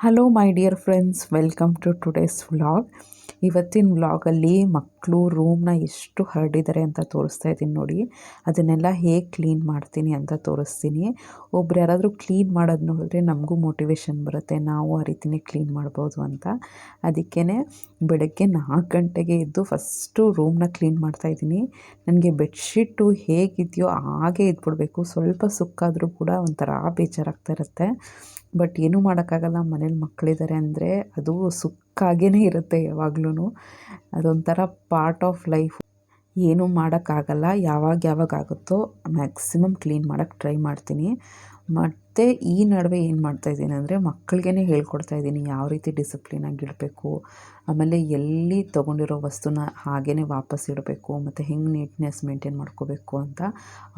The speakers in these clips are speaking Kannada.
hello my dear friends. Welcome to today's vlog. ಇವತ್ತಿನ ವ್ಲಾಗಲ್ಲಿ ಮಕ್ಕಳು ರೂಮ್ನ ಎಷ್ಟು ಹರಡಿದ್ದಾರೆ ಅಂತ ತೋರಿಸ್ತಾ ಇದ್ದೀನಿ ನೋಡಿ. ಅದನ್ನೆಲ್ಲ ಹೇಗೆ ಕ್ಲೀನ್ ಮಾಡ್ತೀನಿ ಅಂತ ತೋರಿಸ್ತೀನಿ. ಒಬ್ರು ಯಾರಾದರೂ ಕ್ಲೀನ್ ಮಾಡೋದು ನೋಡಿದ್ರೆ ನಮಗೂ ಮೋಟಿವೇಶನ್ ಬರುತ್ತೆ. ನಾವು ಆ ರೀತಿಯೇ ಕ್ಲೀನ್ ಮಾಡ್ಬೋದು ಅಂತ. ಅದಕ್ಕೇ ಬೆಳಗ್ಗೆ ನಾಲ್ಕು ಗಂಟೆಗೆ ಎದ್ದು ಫಸ್ಟು ರೂಮ್ನ ಕ್ಲೀನ್ ಮಾಡ್ತಾಯಿದ್ದೀನಿ ನನಗೆ ಬೆಡ್ಶೀಟು ಹೇಗಿದೆಯೋ ಹಾಗೆ ಇದ್ಬಿಡ್ಬೇಕು. ಸ್ವಲ್ಪ ಸುಕ್ಕಾದರೂ ಕೂಡ ಒಂಥರ ಬೇಜಾರಾಗ್ತಾ ಇರುತ್ತೆ. ಬಟ್ ಏನೂ ಮಾಡೋಕ್ಕಾಗಲ್ಲ. ಮನೇಲಿ ಮಕ್ಕಳಿದ್ದಾರೆ ಅಂದರೆ ಅದು ಸುಕ್ಕಾಗೇ ಇರುತ್ತೆ ಯಾವಾಗ್ಲೂ ಅದೊಂಥರ ಪಾರ್ಟ್ ಆಫ್ ಲೈಫ್ ಏನೂ ಮಾಡೋಕ್ಕಾಗಲ್ಲ, ಯಾವಾಗ ಯಾವಾಗ ಆಗುತ್ತೋ ಮ್ಯಾಕ್ಸಿಮಮ್ ಕ್ಲೀನ್ ಮಾಡೋಕ್ಕೆ ಟ್ರೈ ಮಾಡ್ತೀನಿ. ಮತ್ತು ಈ ನಡುವೆ ಏನು ಮಾಡ್ತಾ ಇದ್ದೀನಿ ಅಂದರೆ ಮಕ್ಕಳಿಗೇ ಹೇಳ್ಕೊಡ್ತಾ ಇದ್ದೀನಿ ಯಾವ ರೀತಿ ಡಿಸಿಪ್ಲಿನಾಗಿ ಇಡಬೇಕು, ಆಮೇಲೆ ಎಲ್ಲಿ ತೊಗೊಂಡಿರೋ ವಸ್ತುನ ಹಾಗೇ ವಾಪಸ್ ಇಡಬೇಕು, ಮತ್ತು ಹೆಂಗೆ ನೀಟ್ನೆಸ್ ಮೇಂಟೈನ್ ಮಾಡ್ಕೋಬೇಕು ಅಂತ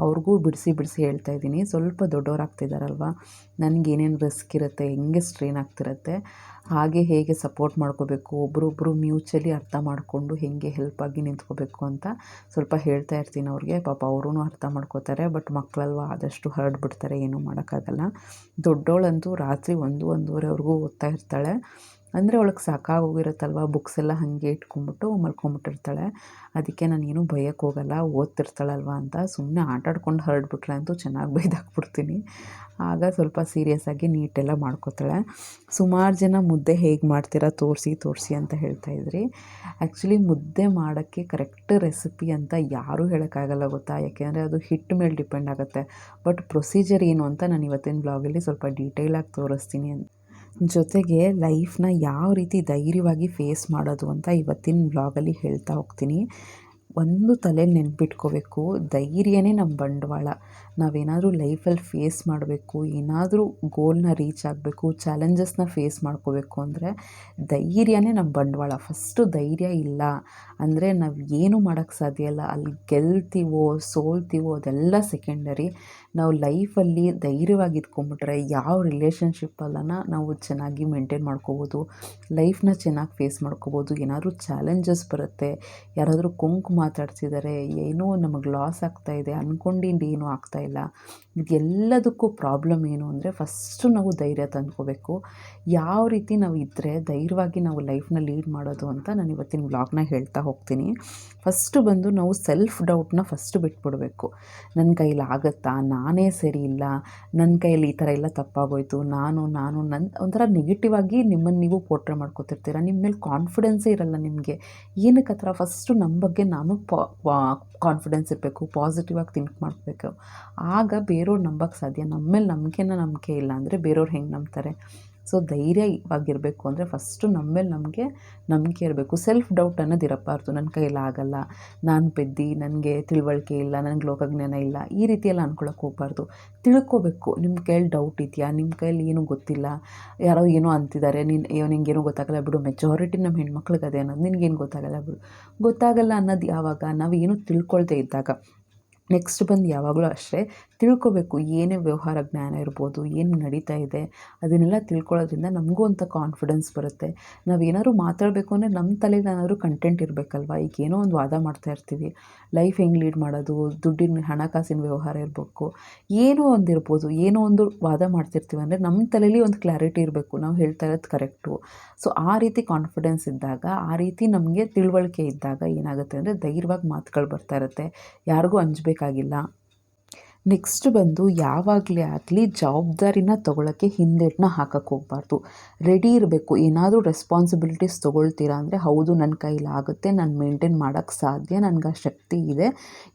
ಅವ್ರಿಗೂ ಬಿಡಿಸಿ ಬಿಡಿಸಿ ಹೇಳ್ತಾ ಇದ್ದೀನಿ. ಸ್ವಲ್ಪ ದೊಡ್ಡವರಾಗ್ತಿದ್ದಾರಲ್ವ ನನಗೇನೇನು ರಿಸ್ಕ್ ಇರುತ್ತೆ, ಹೆಂಗೆ ಸ್ಟ್ರೈನ್ ಆಗ್ತಿರುತ್ತೆ, ಹಾಗೆ ಹೇಗೆ ಸಪೋರ್ಟ್ ಮಾಡ್ಕೋಬೇಕು ಒಬ್ರೊಬ್ಬರು ಮ್ಯೂಚುವಲಿ ಅರ್ಥ ಮಾಡಿಕೊಂಡು ಹೇಗೆ ಆಗಿ ನಿಂತ್ಕೋಬೇಕು ಅಂತ ಸ್ವಲ್ಪ ಹೇಳ್ತಾ ಇರ್ತೀನಿ ಅವ್ರಿಗೆ. ಪಾಪ ಅವರೂ ಅರ್ಥ ಮಾಡ್ಕೋತಾರೆ ಬಟ್ ಮಕ್ಕಳಲ್ವ ಆದಷ್ಟು ಹರಡ್ಬಿಡ್ತಾರೆ ಏನೂ ಮಾಡೋಕ್ಕಾಗಲ್ಲ. ದೊಡ್ಡವಳಂತೂ ರಾತ್ರಿ ಒಂದು ಒಂದೂವರೆವರೆಗೂ ಓದ್ತಾ ಇರ್ತಾಳೆ. ಅಂದರೆ ಅವಳಿಗೆ ಸಾಕಾಗೋಗಿರುತ್ತಲ್ವ? ಬುಕ್ಸ್ ಎಲ್ಲ ಹಾಗೆ ಇಟ್ಕೊಂಡ್ಬಿಟ್ಟು ಮಲ್ಕೊಂಬಿಟ್ಟಿರ್ತಾಳೆ. ಅದಕ್ಕೆ ನಾನು ಏನೂ ಭಯಕ್ಕೆ ಹೋಗಲ್ಲ, ಓದ್ತಿರ್ತಾಳಲ್ವ ಅಂತ ಸುಮ್ಮನೆ ಆಟಾಡ್ಕೊಂಡು ಹರಡ್ಬಿಟ್ರೆ ಅಂತೂ ಚೆನ್ನಾಗಿ ಬೈದಾಕ್ಬಿಡ್ತೀನಿ. ಆಗ ಸ್ವಲ್ಪ ಸೀರಿಯಸ್ ಆಗಿ ನೀಟೆಲ್ಲ ಮಾಡ್ಕೋತಾಳೆ. ಸುಮಾರು ಜನ ಮುದ್ದೆ ಹೇಗೆ ಮಾಡ್ತೀರಾ ತೋರಿಸಿ ತೋರಿಸಿ ಅಂತ ಹೇಳ್ತಾ ಇದ್ರಿ. ಆ್ಯಕ್ಚುಲಿ ಮುದ್ದೆ ಮಾಡೋಕ್ಕೆ ಕರೆಕ್ಟ್ ರೆಸಿಪಿ ಅಂತ ಯಾರೂ ಹೇಳೋಕ್ಕಾಗಲ್ಲ ಗೊತ್ತಾ? ಯಾಕೆಂದರೆ ಅದು ಹಿಟ್ ಮೇಲೆ ಡಿಪೆಂಡ್ ಆಗುತ್ತೆ. ಬಟ್ ಪ್ರೊಸೀಜರ್ ಏನು ಅಂತ ನಾನು ಇವತ್ತಿನ ಬ್ಲಾಗಲ್ಲಿ ಸ್ವಲ್ಪ ಡೀಟೇಲಾಗಿ ತೋರಿಸ್ತೀನಿ ಜೊತೆಗೆ ಲೈಫ್ನ ಯಾವ ರೀತಿ ಧೈರ್ಯವಾಗಿ ಫೇಸ್ ಮಾಡೋದು ಅಂತ ಇವತ್ತಿನ ಬ್ಲಾಗಲ್ಲಿ ಹೇಳ್ತಾ ಹೋಗ್ತೀನಿ. ಒಂದು ತಲೆ ನೆನ್ಪಿಟ್ಕೋಬೇಕು, ಧೈರ್ಯನೇ ನಮ್ಮ ಬಂಡವಾಳ. ನಾವೇನಾದರೂ ಲೈಫಲ್ಲಿ ಫೇಸ್ ಮಾಡಬೇಕು, ಏನಾದರೂ ಗೋಲ್ನ ರೀಚ್ ಆಗಬೇಕು ಚಾಲೆಂಜಸ್ನ ಫೇಸ್ ಮಾಡ್ಕೋಬೇಕು ಅಂದರೆ ಧೈರ್ಯನೇ ನಮ್ಮ ಬಂಡವಾಳ. ಫಸ್ಟು ಧೈರ್ಯ ಇಲ್ಲ ಅಂದರೆ ನಾವು ಏನು ಮಾಡೋಕ್ಕೆ ಸಾಧ್ಯ ಇಲ್ಲ. ಅಲ್ಲಿ ಗೆಲ್ತೀವೋ, ಸೋಲ್ತೀವೋ ಅದೆಲ್ಲ ಸೆಕೆಂಡರಿ ನಾವು ಲೈಫಲ್ಲಿ ಧೈರ್ಯವಾಗಿ ಇದ್ಕೊಂಬಿಟ್ರೆ ಯಾವ ರಿಲೇಷನ್ಶಿಪ್ಪಲ್ಲನ ನಾವು ಚೆನ್ನಾಗಿ ಮೇಂಟೈನ್ ಮಾಡ್ಕೋಬೋದು, ಲೈಫ್ನ ಚೆನ್ನಾಗಿ ಫೇಸ್ ಮಾಡ್ಕೋಬೋದು. ಏನಾದರೂ ಚಾಲೆಂಜಸ್ ಬರುತ್ತೆ, ಯಾರಾದರೂ ಕುಂಕು ಮಾತಾಡ್ತಿದ್ದಾರೆ ಏನೋ ನಮಗೆ ಲಾಸ್ ಆಗ್ತಾಯಿದೆ ಅಂದ್ಕೊಂಡಿಂದ ಏನೂ ಆಗ್ತಾಯಿಲ್ಲ ಇದೆಲ್ಲದಕ್ಕೂ ಪ್ರಾಬ್ಲಮ್ ಏನು ಅಂದರೆ ಫಸ್ಟು ನಾವು ಧೈರ್ಯ ತಂದ್ಕೋಬೇಕು. ಯಾವ ರೀತಿ ನಾವು ಇದ್ದರೆ ಧೈರ್ಯವಾಗಿ ನಾವು ಲೈಫ್ನ ಲೀಡ್ ಮಾಡೋದು ಅಂತ ನಾನು ಇವತ್ತಿನ ವ್ಲಾಗ್ನ ಹೇಳ್ತಾ ಹೋಗ್ತೀನಿ. ಫಸ್ಟು ಬಂದು ನಾವು ಸೆಲ್ಫ್ ಡೌಟ್ನ ಫಸ್ಟು ಬಿಟ್ಬಿಡಬೇಕು. ನನ್ನ ಕೈಲಿ ಆಗುತ್ತಾ? ನಾನೇ ಸರಿ ಇಲ್ಲ. ನನ್ನ ಕೈಯಲ್ಲಿ ಈ ಥರ ಎಲ್ಲ ತಪ್ಪಾಗೋಯ್ತು. ನಾನು ನಾನು ನನ್ನ ಒಂಥರ ನೆಗೆಟಿವ್ ಆಗಿ ನಿಮ್ಮನ್ನು ನೀವು ಪೋರ್ಟ್ರೇ ಮಾಡ್ಕೊತಿರ್ತೀರ? ನಿಮ್ಮ ಮೇಲೆ ಕಾನ್ಫಿಡೆನ್ಸೇ ಇರಲ್ಲ ನಿಮಗೆ. ಏನಕ್ಕೆ ಆ ಥರ ಫಸ್ಟು ನಮ್ಮ ಬಗ್ಗೆ ನಾನು ಪಾ ಕಾನ್ಫಿಡೆನ್ಸ್ ಇರಬೇಕು ಪಾಸಿಟಿವ್ ಆಗಿ ಥಿಂಕ್ ಮಾಡಬೇಕು. ಆಗ ಬೇರೋರು ನಂಬಕ್ಕೆ ಸಾಧ್ಯ. ನಮ್ಮ ಮೇಲೆ ನಂಬಿಕೆನ ನಂಬಿಕೆ ಇಲ್ಲ ಅಂದರೆ ಬೇರೆಯವ್ರು ಹೆಂಗೆ ನಂಬ್ತಾರೆ? ಸೊ ಧೈರ್ಯವಾಗಿರಬೇಕು ಅಂದರೆ ಫಸ್ಟು ನಮ್ಮ ಮೇಲೆ ನಮಗೆ ನಂಬಿಕೆ ಇರಬೇಕು. ಸೆಲ್ಫ್ ಡೌಟ್ ಅನ್ನೋದು ಇರಬಾರ್ದು ನನ್ನ ಕೈಯಲ್ಲಿ ಆಗಲ್ಲ, ನಾನು ಬೆದ್ದಿ ನನಗೆ ತಿಳುವಳಿಕೆ ಇಲ್ಲ, ನನಗೆ ಲೋಕಜ್ಞಾನ ಇಲ್ಲ, ಈ ರೀತಿ ಎಲ್ಲ ಅಂದ್ಕೊಳಕ್ಕೆ ಹೋಗಬಾರ್ದು. ತಿಳ್ಕೊಬೇಕು. ನಿಮ್ಮ ಕೈಯಲ್ಲಿ ಡೌಟ್ ಇದೆಯಾ? ನಿಮ್ಮ ಕೈಯಲ್ಲಿ ಏನೂ ಗೊತ್ತಿಲ್ಲ? ಯಾರೋ ಏನೋ ಅಂತಿದ್ದಾರೆ ನೀನು, ಅಯ್ಯೋ, ನಿಂಗೇನೂ ಗೊತ್ತಾಗಲ್ಲ ಬಿಡು. ಮೆಜಾರಿಟಿ ನಮ್ಮ ಹೆಣ್ಮಕ್ಳಿಗೆ ಅದೇ ಅನ್ನೋದು. ನಿನಗೇನು ಗೊತ್ತಾಗಲ್ಲ ಬಿಡು. ಗೊತ್ತಾಗಲ್ಲ ಅನ್ನೋದು ಯಾವಾಗ? ನಾವು ಏನೂ ತಿಳ್ಕೊಳ್ದೇ ಇದ್ದಾಗ. ನೆಕ್ಸ್ಟ್ ಬಂದು ಯಾವಾಗಲೂ ಅಷ್ಟೇ ತಿಳ್ಕೊಬೇಕು, ಏನೇ ವ್ಯವಹಾರ ಜ್ಞಾನ ಇರ್ಬೋದು, ಏನು ನಡೀತಾ ಇದೆ, ಅದನ್ನೆಲ್ಲ ತಿಳ್ಕೊಳ್ಳೋದ್ರಿಂದ ನಮಗೂ ಅಂತ ಕಾನ್ಫಿಡೆನ್ಸ್ ಬರುತ್ತೆ. ನಾವು ಏನಾದ್ರು ಮಾತಾಡಬೇಕು ಅಂದರೆ ನಮ್ಮ ತಲೆಯಲ್ಲಿ ಏನಾದರೂ ಕಂಟೆಂಟ್ ಇರಬೇಕಲ್ವ? ಈಗ ಏನೋ ಒಂದು ವಾದ ಮಾಡ್ತಾ ಇರ್ತೀವಿ. ಲೈಫ್ ಹೆಂಗೆ ಲೀಡ್ ಮಾಡೋದು? ದುಡ್ಡಿನ, ಹಣಕಾಸಿನ ವ್ಯವಹಾರ ಇರಬೇಕು. ಏನೋ ಒಂದು ಇರ್ಬೋದು, ಏನೋ ಒಂದು ವಾದ ಮಾಡ್ತಿರ್ತೀವಿ ಅಂದರೆ ನಮ್ಮ ತಲೆಯಲ್ಲಿ ಒಂದು ಕ್ಲಾರಿಟಿ ಇರಬೇಕು. ನಾವು ಹೇಳ್ತಾ ಇರೋದು ಕರೆಕ್ಟು ಸೊ ಆ ರೀತಿ ಕಾನ್ಫಿಡೆನ್ಸ್ ಇದ್ದಾಗ, ಆ ರೀತಿ ನಮಗೆ ತಿಳುವಳಿಕೆ ಇದ್ದಾಗ ಏನಾಗುತ್ತೆ ಅಂದರೆ ಧೈರ್ಯವಾಗಿ ಮಾತುಗಳು ಬರ್ತಾ ಇರುತ್ತೆ. ಯಾರಿಗೂ ಅಂಜಬೇಕಾಗಿಲ್ಲ ನೆಕ್ಸ್ಟ್ ಬಂದು ಯಾವಾಗಲೇ ಆಗಲಿ ಜವಾಬ್ದಾರಿನ ತೊಗೊಳಕ್ಕೆ ಹಿಂದೇಟನ್ನ ಹಾಕಕ್ಕೆ ಹೋಗಬಾರ್ದು. ರೆಡಿ ಇರಬೇಕು. ಏನಾದರೂ ರೆಸ್ಪಾನ್ಸಿಬಿಲಿಟೀಸ್ ತೊಗೊಳ್ತೀರಾ ಅಂದರೆ ಹೌದು ನನ್ನ ಕೈಲಿ ಆಗುತ್ತೆ, ನಾನು ಮೇಂಟೈನ್ ಮಾಡೋಕ್ಕೆ ಸಾಧ್ಯ, ನನಗೆ ಆ ಶಕ್ತಿ ಇದೆ,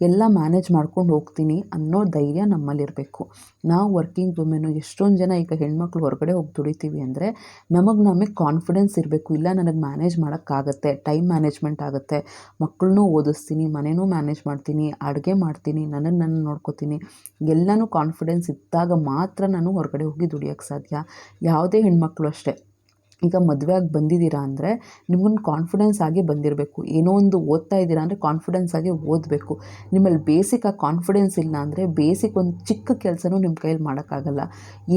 ಎಲ್ಲ ಮ್ಯಾನೇಜ್ ಮಾಡ್ಕೊಂಡು ಹೋಗ್ತೀನಿ ಅನ್ನೋ ಧೈರ್ಯ ನಮ್ಮಲ್ಲಿರಬೇಕು. ನಾವು ವರ್ಕಿಂಗ್ ವುಮೆನು ಎಷ್ಟೊಂದು ಜನ ಈಗ ಹೆಣ್ಮಕ್ಳು ಹೊರಗಡೆ ಹೋಗಿ ದುಡಿತೀವಿ ಅಂದರೆ ನಮಗೆ ನಮಗೆ ಕಾನ್ಫಿಡೆನ್ಸ್ ಇರಬೇಕು. ಇಲ್ಲ, ನನಗೆ ಮ್ಯಾನೇಜ್ ಮಾಡೋಕ್ಕಾಗತ್ತೆ ಟೈಮ್ ಮ್ಯಾನೇಜ್ಮೆಂಟ್ ಆಗುತ್ತೆ ಮಕ್ಕಳನ್ನೂ ಓದಿಸ್ತೀನಿ ಮನೆಯೂ ಮ್ಯಾನೇಜ್ ಮಾಡ್ತೀನಿ, ಅಡುಗೆ ಮಾಡ್ತೀನಿ ನನಗೆ ನಾನು ನೋಡ್ಕೋತೀನಿ ಎಲ್ಲನೂ ಕಾನ್ಫಿಡೆನ್ಸ್ ಇದ್ದಾಗ ಮಾತ್ರ ನಾನು ಹೊರಗಡೆ ಹೋಗಿ ದುಡಿಯೋಕ್ಕೆ ಸಾಧ್ಯ. ಯಾವುದೇ ಹೆಣ್ಮಕ್ಳು ಅಷ್ಟೇ. ಈಗ ಮದುವೆ ಆಗಿ ಬಂದಿದ್ದೀರಾ ಅಂದರೆ ನಿಮ್ಗೊಂದು ಕಾನ್ಫಿಡೆನ್ಸ್ ಆಗಿ ಬಂದಿರಬೇಕು. ಏನೋ ಒಂದು ಓದ್ತಾ ಇದ್ದೀರಾ ಅಂದರೆ ಕಾನ್ಫಿಡೆನ್ಸ್ ಆಗಿ ಓದಬೇಕು. ನಿಮ್ಮಲ್ಲಿ ಬೇಸಿಕ್ ಆ ಕಾನ್ಫಿಡೆನ್ಸ್ ಇಲ್ಲ ಅಂದರೆ ಬೇಸಿಕ್ ಒಂದು ಚಿಕ್ಕ ಕೆಲಸನೂ ನಿಮ್ಮ ಕೈಯಲ್ಲಿ ಮಾಡೋಕ್ಕಾಗಲ್ಲ.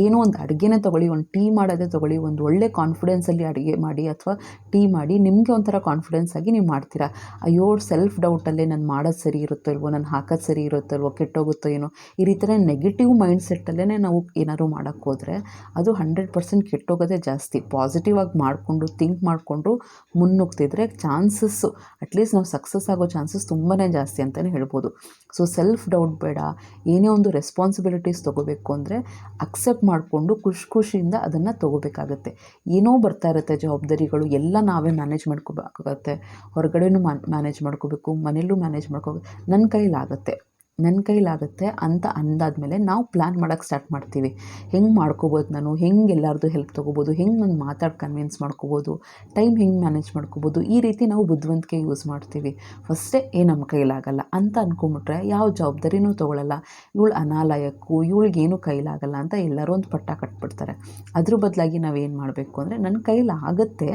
ಏನೋ ಒಂದು ಅಡುಗೆನೇ ತೊಗೊಳ್ಳಿ, ಒಂದು ಟೀ ಮಾಡೋದೇ ತೊಗೊಳ್ಳಿ, ಒಂದು ಒಳ್ಳೆ ಕಾನ್ಫಿಡೆನ್ಸಲ್ಲಿ ಅಡುಗೆ ಮಾಡಿ ಅಥವಾ ಟೀ ಮಾಡಿ ನಿಮಗೆ ಒಂಥರ ಕಾನ್ಫಿಡೆನ್ಸ್ ಆಗಿ ನೀವು ಮಾಡ್ತೀರಾ. ಅಯ್ಯೋ ಸೆಲ್ಫ್ ಡೌಟಲ್ಲೇ ನಾನು ಮಾಡೋದು ಸರಿ ಇರುತ್ತೋ ಇಲ್ವೋ ನಾನು ಹಾಕೋದು ಸರಿ ಇರುತ್ತೋ ಇಲ್ವೋ ಕೆಟ್ಟೋಗುತ್ತೋ ಏನೋ. ಈ ರೀತಿ ನೆಗೆಟಿವ್ ಮೈಂಡ್ ಸೆಟ್ಟಲ್ಲೇ ನಾವು ಏನಾದ್ರು ಮಾಡೋಕ್ಕೋದ್ರೆ ಅದು ಹಂಡ್ರೆಡ್ ಪರ್ಸೆಂಟ್ ಕೆಟ್ಟೋಗೋದೇ ಜಾಸ್ತಿ. ಪಾಸಿಟಿವ್ ಆಗಿ ಮಾಡಿಕೊಂಡು ಥಿಂಕ್ ಮಾಡಿಕೊಂಡು ಮುನ್ನುಗ್ತಿದ್ರೆ ಚಾನ್ಸಸ್ಸು ಅಟ್ಲೀಸ್ಟ್ ನಾವು ಸಕ್ಸಸ್ ಆಗೋ ಚಾನ್ಸಸ್ ತುಂಬಾ ಜಾಸ್ತಿ ಅಂತಲೇ ಹೇಳ್ಬೋದು. ಸೊ ಸೆಲ್ಫ್ ಡೌಟ್ ಬೇಡ. ಏನೇ ಒಂದು ರೆಸ್ಪಾನ್ಸಿಬಿಲಿಟೀಸ್ ತೊಗೋಬೇಕು ಅಂದರೆ ಅಕ್ಸೆಪ್ಟ್ ಮಾಡಿಕೊಂಡು ಖುಷಿ ಖುಷಿಯಿಂದ ಅದನ್ನು ತೊಗೋಬೇಕಾಗತ್ತೆ. ಏನೋ ಬರ್ತಾ ಇರುತ್ತೆ ಜವಾಬ್ದಾರಿಗಳು, ಎಲ್ಲ ನಾವೇ ಮ್ಯಾನೇಜ್ ಮಾಡ್ಕೋಬೇಕಾಗತ್ತೆ. ಹೊರಗಡೆನೂ ಮ್ಯಾನೇಜ್ ಮಾಡ್ಕೋಬೇಕು ಮನೇಲೂ ಮ್ಯಾನೇಜ್ ಮಾಡ್ಕೋಬೇಕು. ನನ್ನ ಕೈಲಾಗುತ್ತೆ. ನನ್ನ ಕೈಲಾಗುತ್ತೆ ಅಂತ ಅಂದಾದಮೇಲೆ ನಾವು ಪ್ಲ್ಯಾನ್ ಮಾಡೋಕ್ಕೆ ಸ್ಟಾರ್ಟ್ ಮಾಡ್ತೀವಿ. ಹೆಂಗೆ ಮಾಡ್ಕೋಬೋದು ನಾನು? ಹೆಂಗೆ ಎಲ್ಲರದ್ದು ಹೆಲ್ಪ್ ತೊಗೋಬೋದು? ಹೆಂಗೆ ನಾನು ಮಾತಾಡಿ ಕನ್ವಿನ್ಸ್ ಮಾಡ್ಕೋಬೋದು? ಟೈಮ್ ಹೆಂಗೆ ಮ್ಯಾನೇಜ್ ಮಾಡ್ಕೋಬೋದು? ಈ ರೀತಿ ನಾವು ಬುದ್ಧಿವಂತಿಕೆ ಯೂಸ್ ಮಾಡ್ತೀವಿ. ಫಸ್ಟೇ, ಏ ನಮ್ಮ ಕೈಲಾಗಲ್ಲ ಅಂತ ಅಂದ್ಕೊಂಬಿಟ್ರೆ ಯಾವ ಜವಾಬ್ದಾರಿನೂ ತೊಗೊಳಲ್ಲ. ಇವಳು ಅನಾಲಯಕ್ಕೂ, ಇವಳಿಗೇನು ಕೈಲಾಗಲ್ಲ ಅಂತ ಎಲ್ಲರೂ ಒಂದು ಪಟ್ಟ ಕಟ್ಬಿಡ್ತಾರೆ. ಅದ್ರ ಬದಲಾಗಿ ನಾವೇನು ಮಾಡಬೇಕು ಅಂದರೆ ನನ್ನ ಕೈಲಾಗುತ್ತೆ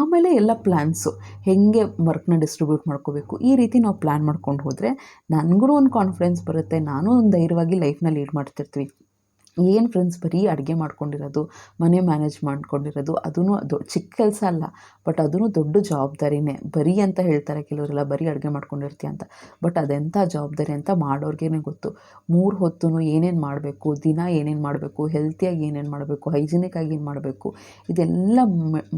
ಆಮೇಲೆ ಎಲ್ಲ ಪ್ಲ್ಯಾನ್ಸು ಹೆಂಗೆ ವರ್ಕ್ನ ಡಿಸ್ಟ್ರಿಬ್ಯೂಟ್ ಮಾಡ್ಕೋಬೇಕು? ಈ ರೀತಿ ನಾವು ಪ್ಲ್ಯಾನ್ ಮಾಡ್ಕೊಂಡು ಹೋದರೆ ನನಗೂ ಒಂದು ಕಾನ್ಫಿಡೆನ್ಸ್ ಬರುತ್ತೆ ನಾನು ಒಂದು ಧೈರ್ಯವಾಗಿ ಲೈಫ್ನ ಲೀಡ್ ಮಾಡ್ತಿರ್ತೀವಿ. ಏನು ಫ್ರೆಂಡ್ಸ್ ಬರೀ ಅಡುಗೆ ಮಾಡ್ಕೊಂಡಿರೋದು, ಮನೆ ಮ್ಯಾನೇಜ್ ಮಾಡ್ಕೊಂಡಿರೋದು ಅದೂ ಅದು ಚಿಕ್ಕ ಕೆಲಸ ಅಲ್ಲ ಬಟ್ ಅದೂ ದೊಡ್ಡ ಜವಾಬ್ದಾರಿನೇ. ಬರೀ ಅಂತ ಹೇಳ್ತಾರೆ ಕೆಲವರೆಲ್ಲ, ಬರೀ ಅಡುಗೆ ಮಾಡ್ಕೊಂಡಿರ್ತೀಯ ಅಂತ. ಬಟ್ ಅದೆಂಥ ಜವಾಬ್ದಾರಿ ಅಂತ ಮಾಡೋರ್ಗೇ ಗೊತ್ತು. ಮೂರು ಹೊತ್ತು ಏನೇನು ಮಾಡಬೇಕು, ದಿನ ಏನೇನು ಮಾಡಬೇಕು ಹೆಲ್ತಿಯಾಗಿ ಏನೇನು ಮಾಡಬೇಕು, ಹೈಜಿನಿಕ್ಕಾಗಿ ಏನು ಮಾಡಬೇಕು, ಇದೆಲ್ಲ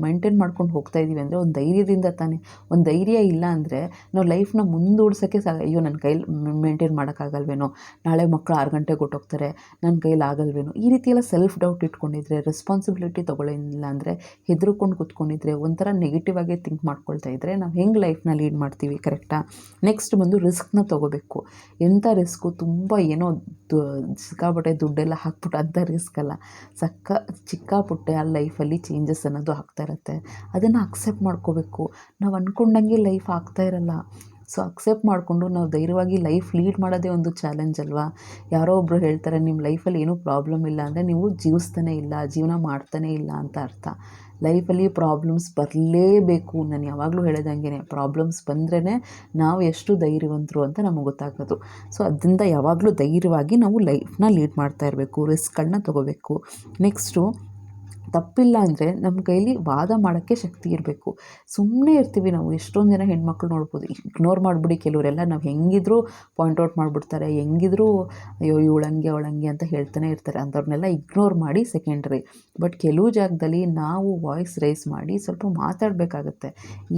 ಮೈಂಟೈನ್ ಮಾಡ್ಕೊಂಡು ಹೋಗ್ತಾ ಇದ್ದೀವಿ ಅಂದರೆ ಒಂದು ಧೈರ್ಯದಿಂದ ತಾನೇ. ಒಂದು ಧೈರ್ಯ ಇಲ್ಲ ಅಂದರೆ ನಾವು ಲೈಫ್ನ ಮುಂದೂಡ್ಸೋಕ್ಕೆ ಸಾ ಅಯ್ಯೋ ನನ್ನ ಕೈಲಿ ಮೇಂಟೈನ್ ಮಾಡೋಕ್ಕಾಗಲ್ವೇನೋ. ನಾಳೆ ಮಕ್ಕಳು ಆರು ಗಂಟೆಗೆ ಹೊಟ್ಟೋಗ್ತಾರೆ ನನ್ನ ಕೈಲಿ ಆಗಲ್ಲ ಅಲ್ವೇನೋ ಈ ರೀತಿಯೆಲ್ಲ ಸೆಲ್ಫ್ ಡೌಟ್ ಇಟ್ಕೊಂಡಿದ್ರೆ ರೆಸ್ಪಾನ್ಸಿಬಿಲಿಟಿ ತೊಗೊಳ್ಳಿಲ್ಲ ಅಂದರೆ ಹೆದರ್ಕೊಂಡು ಕೂತ್ಕೊಂಡಿದ್ರೆ, ಒಂಥರ ನೆಗೆಟಿವ್ ಆಗಿ ಥಿಂಕ್ ಮಾಡ್ಕೊಳ್ತಾ ಇದ್ದರೆ ನಾವು ಹೆಂಗೆ ಲೈಫ್ನ ಲೀಡ್ ಮಾಡ್ತೀವಿ ಕರೆಕ್ಟಾ ನೆಕ್ಸ್ಟ್ ಬಂದು ರಿಸ್ಕ್ನ ತೊಗೋಬೇಕು. ಎಂಥ ರಿಸ್ಕು ತುಂಬ ಏನೋ ಸಿಕ್ಕಾಪಟ್ಟೆ ದುಡ್ಡೆಲ್ಲ ಹಾಕ್ಬಿಟ್ಟು ಅಂಥ ರಿಸ್ಕ್ ಅಲ್ಲ. ಸಕ್ಕ ಚಿಕ್ಕಾಪುಟ್ಟೆ ಆ ಲೈಫಲ್ಲಿ ಚೇಂಜಸ್ ಅನ್ನೋದು ಆಗ್ತಾ ಇರುತ್ತೆ. ಅದನ್ನು ಅಕ್ಸೆಪ್ಟ್ ಮಾಡ್ಕೋಬೇಕು. ನಾವು ಅಂದ್ಕೊಂಡಂಗೆ ಲೈಫ್ ಆಗ್ತಾ ಇರಲ್ಲ. ಸೊ ಅಕ್ಸೆಪ್ಟ್ ಮಾಡಿಕೊಂಡು ನಾವು ಧೈರ್ಯವಾಗಿ ಲೈಫ್ ಲೀಡ್ ಮಾಡೋದೇ ಒಂದು ಚಾಲೆಂಜ್ ಅಲ್ವಾ? ಯಾರೋ ಒಬ್ಬರು ಹೇಳ್ತಾರೆ ನಿಮ್ಮ ಲೈಫಲ್ಲಿ ಏನೂ ಪ್ರಾಬ್ಲಮ್ ಇಲ್ಲ ಅಂದರೆ ನೀವು ಜೀವಿಸ್ತಾನೇ ಇಲ್ಲ, ಜೀವನ ಮಾಡ್ತಾನೆ ಇಲ್ಲ ಅಂತ ಅರ್ಥ. ಲೈಫಲ್ಲಿ ಪ್ರಾಬ್ಲಮ್ಸ್ ಬರಲೇಬೇಕು. ನಾನು ಯಾವಾಗಲೂ ಹೇಳಿದಂಗೆ ಪ್ರಾಬ್ಲಮ್ಸ್ ಬಂದ್ರೇ ನಾವು ಎಷ್ಟು ಧೈರ್ಯವಂತರು ಅಂತ ನಮಗೆ ಗೊತ್ತಾಗೋದು. ಸೊ ಅದರಿಂದ ಯಾವಾಗಲೂ ಧೈರ್ಯವಾಗಿ ನಾವು ಲೈಫ್ನ ಲೀಡ್ ಮಾಡ್ತಾ ಇರಬೇಕು ರಿಸ್ಕ್ಗಳನ್ನ ತೊಗೋಬೇಕು. ನೆಕ್ಸ್ಟು ತಪ್ಪಿಲ್ಲ ಅಂದರೆ ನಮ್ಮ ಕೈಲಿ ವಾದ ಮಾಡೋಕ್ಕೆ ಶಕ್ತಿ ಇರಬೇಕು. ಸುಮ್ಮನೆ ಇರ್ತೀವಿ ನಾವು, ಎಷ್ಟೊಂದು ಜನ ಹೆಣ್ಮಕ್ಳು ನೋಡ್ಬೋದು. ಇಗ್ನೋರ್ ಮಾಡಿಬಿಡಿ ಕೆಲವರೆಲ್ಲ, ನಾವು ಹೆಂಗಿದ್ರೂ ಪಾಯಿಂಟ್ ಔಟ್ ಮಾಡಿಬಿಡ್ತಾರೆ, ಹೆಂಗಿದ್ರೂ ಅಯ್ಯೋ, ಇವಳಂಗೆ, ಅವಳಂಗೆ ಅಂತ ಹೇಳ್ತಾನೆ ಇರ್ತಾರೆ. ಅಂಥವ್ರನ್ನೆಲ್ಲ ಇಗ್ನೋರ್ ಮಾಡಿ ಸೆಕೆಂಡ್ರಿ ಬಟ್ ಕೆಲವು ಜಾಗದಲ್ಲಿ ನಾವು ವಾಯ್ಸ್ ರೈಸ್ ಮಾಡಿ ಸ್ವಲ್ಪ ಮಾತಾಡಬೇಕಾಗತ್ತೆ.